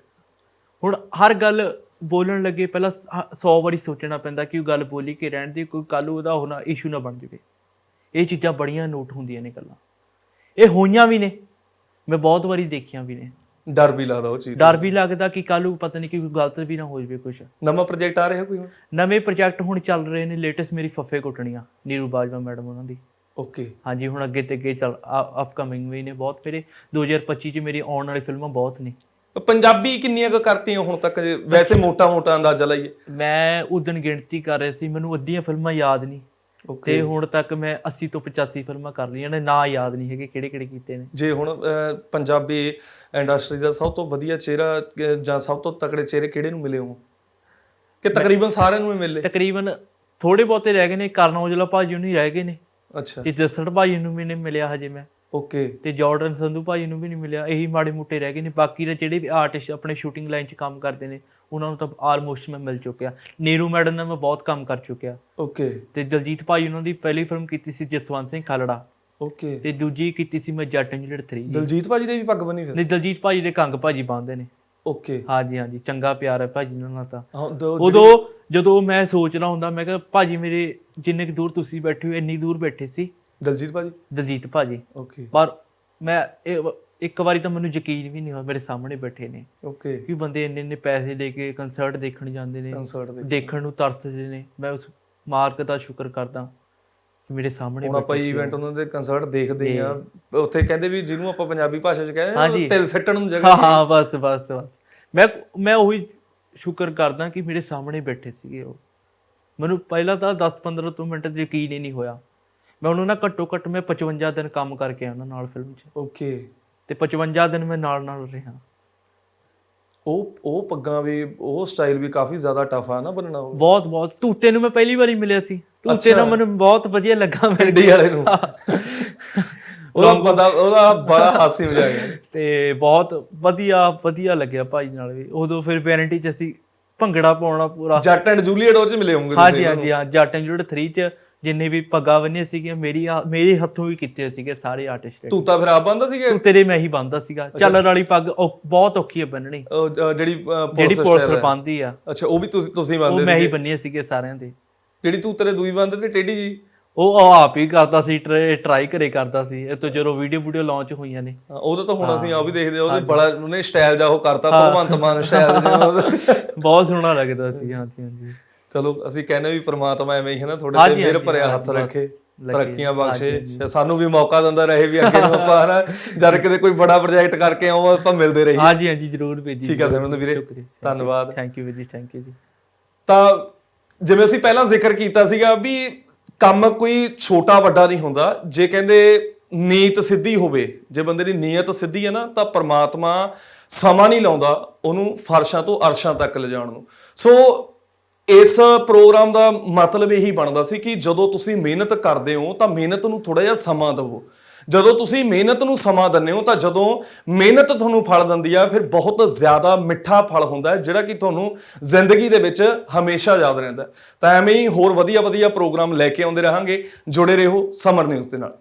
S1: ਹੁਣ ਹਰ ਗੱਲ ਬੋਲਣ ਲੱਗੇ ਪਹਿਲਾਂ 100 ਵਾਰੀ ਸੋਚਣਾ ਪੈਂਦਾ ਕਿ ਉਹ ਗੱਲ ਬੋਲੀ ਕਿ ਰਹਿਣ ਦੀ ਕੋਈ ਕੱਲ ਉਹਦਾ ਹੋਣਾ ਇਸ਼ੂ ਨਾ ਬਣ ਜਾਵੇ। ਇਹ ਚੀਜ਼ਾਂ ਬੜੀਆਂ ਨੋਟ ਹੁੰਦੀਆਂ ਨੇ ਗੱਲਾਂ। ਇਹ ਹੋਈਆਂ ਵੀ ਨੇ। ਮੈਂ ਬਹੁਤ ਵਾਰੀ ਦੇਖੀਆਂ ਵੀ ਨੇ।
S2: ਡਰ ਵੀ ਲੱਗਦਾ ਉਹ ਚੀਜ਼ ਦਾ।
S1: ਡਰ ਵੀ ਲੱਗਦਾ ਕਿ ਕੱਲ ਨੂੰ ਪਤਾ ਨਹੀਂ ਕਿ ਕੋਈ ਗਲਤ ਵੀ ਨਾ ਹੋ ਜਾਵੇ ਕੁਝ
S2: ਨਵਾਂ ਪ੍ਰੋਜੈਕਟ ਆ ਰਿਹਾ ਕੋਈ
S1: ਨਵੇਂ ਪ੍ਰੋਜੈਕਟ ਹੁਣ ਚੱਲ ਰਹੇ ਨੇ ਲੇਟੈਸਟ ਮੇਰੀ ਫੱਫੇ ਕੁੱਟਣੀਆਂ ਨੀਰੂ ਬਾਜਵਾ ਮੈਡਮ ਉਹਨਾਂ ਦੀ।
S2: ਓਕੇ
S1: ਹਾਂਜੀ ਹੁਣ ਅੱਗੇ ਤੇ ਅੱਗੇ ਚੱਲ ਅਪਕਮਿੰਗ ਵੀ ਨੇ ਬਹੁਤ ਮੇਰੇ। 2025 ਚ ਮੇਰੀ ਆਉਣ ਵਾਲੀ ਫਿਲਮਾਂ ਬਹੁਤ ਨੇ।
S2: ਪੰਜਾਬੀ ਕਿੰਨੀਆਂ ਕੁ ਕਰਤੀਆਂ ਹੁਣ ਤੱਕ? ਜੇ ਵੈਸੇ ਮੋਟਾ ਮੋਟਾ ਅੰਦਾਜ਼ਾ ਲਾਈਏ।
S1: ਮੈਂ ਉਦੋਂ ਗਿਣਤੀ ਕਰ ਰਿਹਾ ਸੀ ਮੈਨੂੰ ਅੱਧੀਆਂ ਫਿਲਮਾਂ ਯਾਦ ਨਹੀਂ। ਤੇ ਹੁਣ ਤੱਕ ਮੈਂ 80 ਤੋਂ 85 ਫਿਲਮਾਂ ਕਰ ਲਈਆਂ ਨੇ ਨਾ ਯਾਦ ਨਹੀਂ ਹੈਗੇ ਕਿਹੜੇ ਕਿਹੜੇ ਕੀਤੇ ਨੇ।
S2: ਜੇ ਹੁਣ ਪੰਜਾਬੀ ਇੰਡਸਟਰੀ ਦਾ ਸਭ ਤੋਂ ਵਧੀਆ ਚਿਹਰਾ ਜਾਂ ਸਭ ਤੋਂ ਤਕੜੇ ਚਿਹਰੇ ਕਿਹੜੇ ਨੂੰ ਮਿਲੇ ਹੋ ਕਿ ਤਕਰੀਬਨ ਸਾਰਿਆਂ ਨੂੰ ਮਿਲੇ?
S1: ਤਕਰੀਬਨ ਥੋੜੇ ਬਹੁਤੇ ਰਹਿ ਗਏ ਨੇ ਕਰਨ ਔਜਲਾ ਭਾਜੀ ਨੂੰ ਹੀ ਰਹਿ ਗਏ ਨੇ।
S2: ਅੱਛਾ।
S1: ਤੇ ਜਸੜ ਭਾਜੀ ਨੂੰ ਵੀ ਨਹੀਂ ਮਿਲਿਆ ਹਜੇ ਮੈਂ।
S2: ਓਕੇ
S1: ਤੇ ਜਾਰਡਨ ਸੰਧੂ ਭਾਜੀ ਨੂੰ ਵੀ ਨਹੀਂ ਮਿਲਿਆ ਇਹੀ ਮਾੜੇ ਮੋਟੇ ਰਹਿ ਗਏ ਨੇ ਬਾਕੀ ਦੇ ਜਿਹੜੇ ਵੀ ਆਰਟਿਸਟ ਆਪਣੇ ਸ਼ੂਟਿੰਗ ਲਾਈਨ 'ਚ ਕੰਮ ਕਰਦੇ ਨੇ ਉਹਨਾਂ ਨੂੰ ਤਾਂ ਆਲਮੋਸਟ ਮੈਂ ਮਿਲ ਚੁੱਕਿਆ। ਨੀਰੂ ਮੈਡਮ ਨਾਲ ਮੈਂ ਬਹੁਤ ਕੰਮ ਕਰ ਚੁੱਕਿਆ।
S2: ਓਕੇ
S1: ਤੇ ਦਲਜੀਤ ਭਾਜੀ ਉਹਨਾਂ ਦੀ ਪਹਿਲੀ ਫਿਲਮ ਕੀਤੀ ਸੀ ਜਸਵੰਤ ਸਿੰਘ ਖਾਲੜਾ।
S2: ਓਕੇ
S1: ਤੇ ਦੂਜੀ ਕੀਤੀ ਸੀ ਮੈਂ ਜੱਟ ਇੰਜੀਨੀਅਰ 3 ਜੀ
S2: ਦਲਜੀਤ ਭਾਜੀ ਦੇ ਵੀ ਪੱਗ ਬਣੀ ਫਿਰ?
S1: ਨਹੀਂ ਦਲਜੀਤ ਭਾਜੀ ਦੇ ਕੰਗ ਭਾਜੀ ਬੰਨਦੇ ਨੇ।
S2: ਓਕੇ
S1: ਹਾਂਜੀ ਹਾਂਜੀ ਚੰਗਾ ਪਿਆਰ ਹੈ ਭਾਜੀ ਨਾਲ ਨਾਲ ਤਾਂ। ਉਦੋਂ ਜਦੋਂ ਮੈਂ ਸੋਚਦਾ ਹੁੰਦਾ ਮੈਂ ਕਿਹਾ ਭਾਜੀ ਮੇਰੇ ਜਿੰਨੇ ਕੁ ਦੂਰ ਤੁਸੀਂ ਬੈਠੇ ਹੋ ਇੰਨੀ ਦੂਰ ਬੈਠੇ ਸੀ?
S2: ਦਲਜੀਤ ਭਾਜੀ?
S1: ਦਲਜੀਤ ਭਾਜੀ।
S2: ਓਕੇ
S1: ਪਰ ਮੈਂ ਇਹ- ਇੱਕ ਵਾਰੀ ਤਾਂ ਮੈਨੂੰ ਯਕੀਨ ਵੀ ਨਹੀਂ ਹੋਇਆ ਮੇਰੇ ਸਾਹਮਣੇ ਬੈਠੇ ਨੇ।
S2: ਓਕੇ।
S1: ਕਿ ਬੰਦੇ ਇੰਨੇ ਇੰਨੇ ਪੈਸੇ ਦੇ ਕੇ ਕੰਸਰਟ ਦੇਖਣ ਜਾਂਦੇ ਨੇ ਦੇਖਣ। ਨੂੰ ਤਰਸਦੇ ਨੇ। ਮੈਂ ਉਸ ਮਾਰਕ ਦਾ ਸ਼ੁਕਰ ਕਰਦਾ ਕਿ ਮੇਰੇ ਸਾਹਮਣੇ
S2: ਹੁਣ ਆਪਾਂ ਇਵੈਂਟ ਉਹਨਾਂ ਦੇ ਕੰਸਰਟ ਦੇਖਦੇ ਆ ਉੱਥੇ ਕਹਿੰਦੇ ਵੀ ਜਿਹਨੂੰ ਆਪਾਂ ਪੰਜਾਬੀ ਭਾਸ਼ਾ 'ਚ ਕਹਿੰਦੇ। ਤਿਲ ਸੱਟਣ ਨੂੰ ਜਗ੍ਹਾ
S1: ਹਾਂ ਹਾਂ ਬਸ ਬਸ ਬਸ। ਮੈਂ ਮੈਂ ਉਹੀ ਸ਼ੁਕਰ ਕਰਦਾ ਕਿ ਮੇਰੇ ਸਾਹਮਣੇ ਬੈਠੇ ਸੀਗੇ ਉਹ। ਮੈਨੂੰ ਪਹਿਲਾਂ ਤਾਂ 10-15 ਤੋਂ ਮਿੰਟ ਯਕੀਨ ਹੀ ਨਹੀਂ ਹੋਇਆ। ਮੈਂ ਉਹਨਾਂ ਨਾਲ ਘੱਟੋ ਘੱਟ ਮੈਂ 55 ਦਿਨ ਕੰਮ ਕਰਕੇ ਉਹਨਾਂ ਨਾਲ ਫਿਲਮ 'ਚ।
S2: ਓਕੇ।
S1: ਤੇ 55 ਦਿਨ ਮੈਂ ਨਾਲ ਨਾਲ ਰਿਹਾ।
S2: ਉਹ ਉਹ ਪੱਗਾਂ ਵੀ ਉਹ ਸਟਾਈਲ ਵੀ ਕਾਫੀ ਜ਼ਿਆਦਾ ਟਫ ਆ ਨਾ ਬਣਨਾ ਉਹ।
S1: ਬਹੁਤ ਬਹੁਤ। ਤੂਤੇ ਨੂੰ ਮੈਂ ਪਹਿਲੀ ਵਾਰੀ ਮਿਲਿਆ ਸੀ। ਤੂਤੇ ਨਾਲ ਮੈਨੂੰ ਬਹੁਤ ਵਧੀਆ ਲੱਗਾ
S2: ਡੀ ਵਾਲੇ ਨੂੰ। ਉਹਦਾ ਬੰਦਾ ਉਹਦਾ ਬੜਾ ਹਾਸੀ ਮਜ਼ਾਕ ਹੈ
S1: ਤੇ ਬਹੁਤ ਵਧੀਆ ਵਧੀਆ ਲੱਗਿਆ ਭਾਈ ਨਾਲ ਵੀ। ਉਦੋਂ ਫਿਰ ਪੈਰੈਂਟੀ ਚ ਅਸੀਂ ਭੰਗੜਾ ਪਾਉਣਾ ਪੂਰਾ।
S2: ਜੱਟ ਐਂਡ ਜੂਲੀਅਟ ਉਹ 'ਚ ਮਿਲੇ ਹੋਣਗੇ
S1: ਹਾਂਜੀ ਹਾਂਜੀ ਹਾਂ ਜੱਟ ਐਂਡ ਜੁੜ 3 ਚ ਜਿੰਨੇ ਵੀ ਪੱਗਾਂ ਬੰਨੀਆਂ ਸੀਗੀਆਂ ਮੇਰੀ ਆ- ਮੇਰੇ ਹੱਥੋਂ ਵੀ ਕੀਤੇ ਸੀਗੇ ਸਾਰੇ ਆਰਟਿਸਟ
S2: ਤੂੰ ਤਾਂ ਫਿਰ ਆਪ ਬੰਦਾ ਸੀਗਾ?
S1: ਤੂੰ ਤੇਰੇ ਮੈਂ ਹੀ ਬੰਨਦਾ ਸੀਗਾ। ਚੱਲਣ ਵਾਲੀ ਪੱਗ ਉਹ ਬਹੁਤ ਔਖੀ ਹੈ ਬੰਨਣੀ।
S2: ਉਹ, ਜਿਹੜੀ
S1: ਜਿਹੜੀ
S2: ਪੁਲਿਸ ਹੈ।
S1: ਬੰਨਦੀ ਆ।
S2: ਅੱਛਾ ਉਹ ਵੀ ਤੁਸੀਂ ਤੁਸੀਂ
S1: ਉਹ
S2: ਬੰਦੇ
S1: ਮੈਂ ਹੀ ਬੰਨੀਆਂ ਸੀਗੇ ਸਾਰਿਆਂ ਦੇ।
S2: ਜਿਹੜੀ ਤੂੰ ਤੇਰੇ ਦੂਈ ਬੰਦੇ ਤੇ ਟੇਢੀ ਜੀ?
S1: ਉਹ ਉਹ ਆਪ ਹੀ ਕਰਦਾ ਸੀ ਟਰਾਈ ਘਰੇ ਕਰਦਾ ਸੀ। ਇਹ ਤੋਂ ਜਦੋਂ ਵੀਡੀਓ ਵੀਡੀਓ ਲਾਂਚ ਹੋਈਆਂ ਨੇ।
S2: ਹਾਂ, ਉਹਦਾ ਤਾਂ ਹੁਣ ਅਸੀਂ ਆ ਵੀ ਦੇਖਦੇ ਆ, ਉਹਦੇ ਬੜਾ ਉਹਨੇ ਸਟਾਈਲ ਦਾ ਉਹ ਕਰਤਾ ਭਗਵੰਤ ਮਾਨ ਸਟਾਈਲ
S1: ਬਹੁਤ ਸੋਹਣਾ ਲੱਗਦਾ ਸੀ ਹਾਂਜੀ ਹਾਂਜੀ।
S2: ਚਲੋ ਅਸੀਂ ਕਹਿੰਦੇ ਵੀ ਪ੍ਰਮਾਤਮਾ ਐਵੇਂ ਹੀ ਹੈ ਨਾ
S1: ਹਾਂਜੀ,
S2: ਤੇ ਮਿਹਰ ਭਰਿਆ ਹੱਥ ਰੱਖੇ। ਤਰੱਕੀਆਂ ਬਖਸ਼ੇ ਸਾਨੂੰ ਵੀ ਮੌਕਾ ਦਿੰਦਾ ਰਹੇ ਵੀ ਅੱਗੇ ਨੂੰ ਆਪਾਂ ਹਨਾ ਜਦ ਕਿਤੇ ਕੋਈ ਬੜਾ ਪ੍ਰੋਜੈਕਟ ਕਰਕੇ ਆਉਂ ਆਪਾਂ ਮਿਲਦੇ ਰਹੀਏ।
S1: ਹਾਂਜੀ ਹਾਂਜੀ ਜਰੂਰ ਭੇਜੀ
S2: ਠੀਕ ਹੈ ਸਿਮਰਨ ਵੀਰੇ ਧੰਨਵਾਦ।
S1: ਥੈਂਕ ਯੂ ਜੀ ਥੈਂਕ ਯੂ ਜੀ।
S2: ਤਾਂ ਜਿਵੇਂ ਅਸੀਂ ਪਹਿਲਾਂ ਜ਼ਿਕਰ ਕੀਤਾ ਸੀਗਾ ਵੀ ਕੰਮ ਕੋਈ ਛੋਟਾ ਵੱਡਾ ਨਹੀਂ ਹੁੰਦਾ ਜੇ ਕਹਿੰਦੇ ਨੀਤ ਸਿੱਧੀ ਹੋਵੇ ਜੇ ਬੰਦੇ ਦੀ ਨੀਅਤ ਸਿੱਧੀ ਹੈ ਨਾ ਤਾਂ ਪ੍ਰਮਾਤਮਾ ਸਮਾਂ ਨਹੀਂ ਲਾਉਂਦਾ ਉਹਨੂੰ ਫਰਸ਼ਾਂ ਤੋਂ ਅਰਸ਼ਾਂ ਤੱਕ ਲਿਜਾਣ ਨੂੰ। ਸੋ ਇਸ ਪ੍ਰੋਗਰਾਮ ਦਾ ਮਤਲਬ ਇਹੀ ਬਣਦਾ ਸੀ ਕਿ ਜਦੋਂ ਤੁਸੀਂ ਮਿਹਨਤ ਕਰਦੇ ਹੋ ਤਾਂ ਮਿਹਨਤ ਨੂੰ ਥੋੜਾ ਜਿਹਾ ਸਮਾਂ ਦਿਵੋ ਜਦੋਂ ਤੁਸੀਂ ਮਿਹਨਤ ਨੂੰ ਸਮਾਂ ਦਿੰਦੇ ਹੋ ਤਾਂ ਜਦੋਂ ਮਿਹਨਤ ਤੁਹਾਨੂੰ ਫਲ ਦਿੰਦੀ ਆ, ਫਿਰ ਬਹੁਤ ਜ਼ਿਆਦਾ ਮਿੱਠਾ ਫਲ ਹੁੰਦਾ ਜਿਹੜਾ ਕਿ ਤੁਹਾਨੂੰ ਜ਼ਿੰਦਗੀ ਦੇ ਵਿੱਚ ਹਮੇਸ਼ਾ ਯਾਦ ਰਹਿੰਦਾ ਤਾਂ ਐਵੇਂ ਹੀ ਹੋਰ ਵਧੀਆ ਵਧੀਆ ਪ੍ਰੋਗਰਾਮ ਲੈ ਕੇ ਆਉਂਦੇ ਰਹਾਂਗੇ। ਜੁੜੇ ਰਹੋ ਸਮਰ ਨਿਊਜ਼ ਦੇ ਨਾਲ।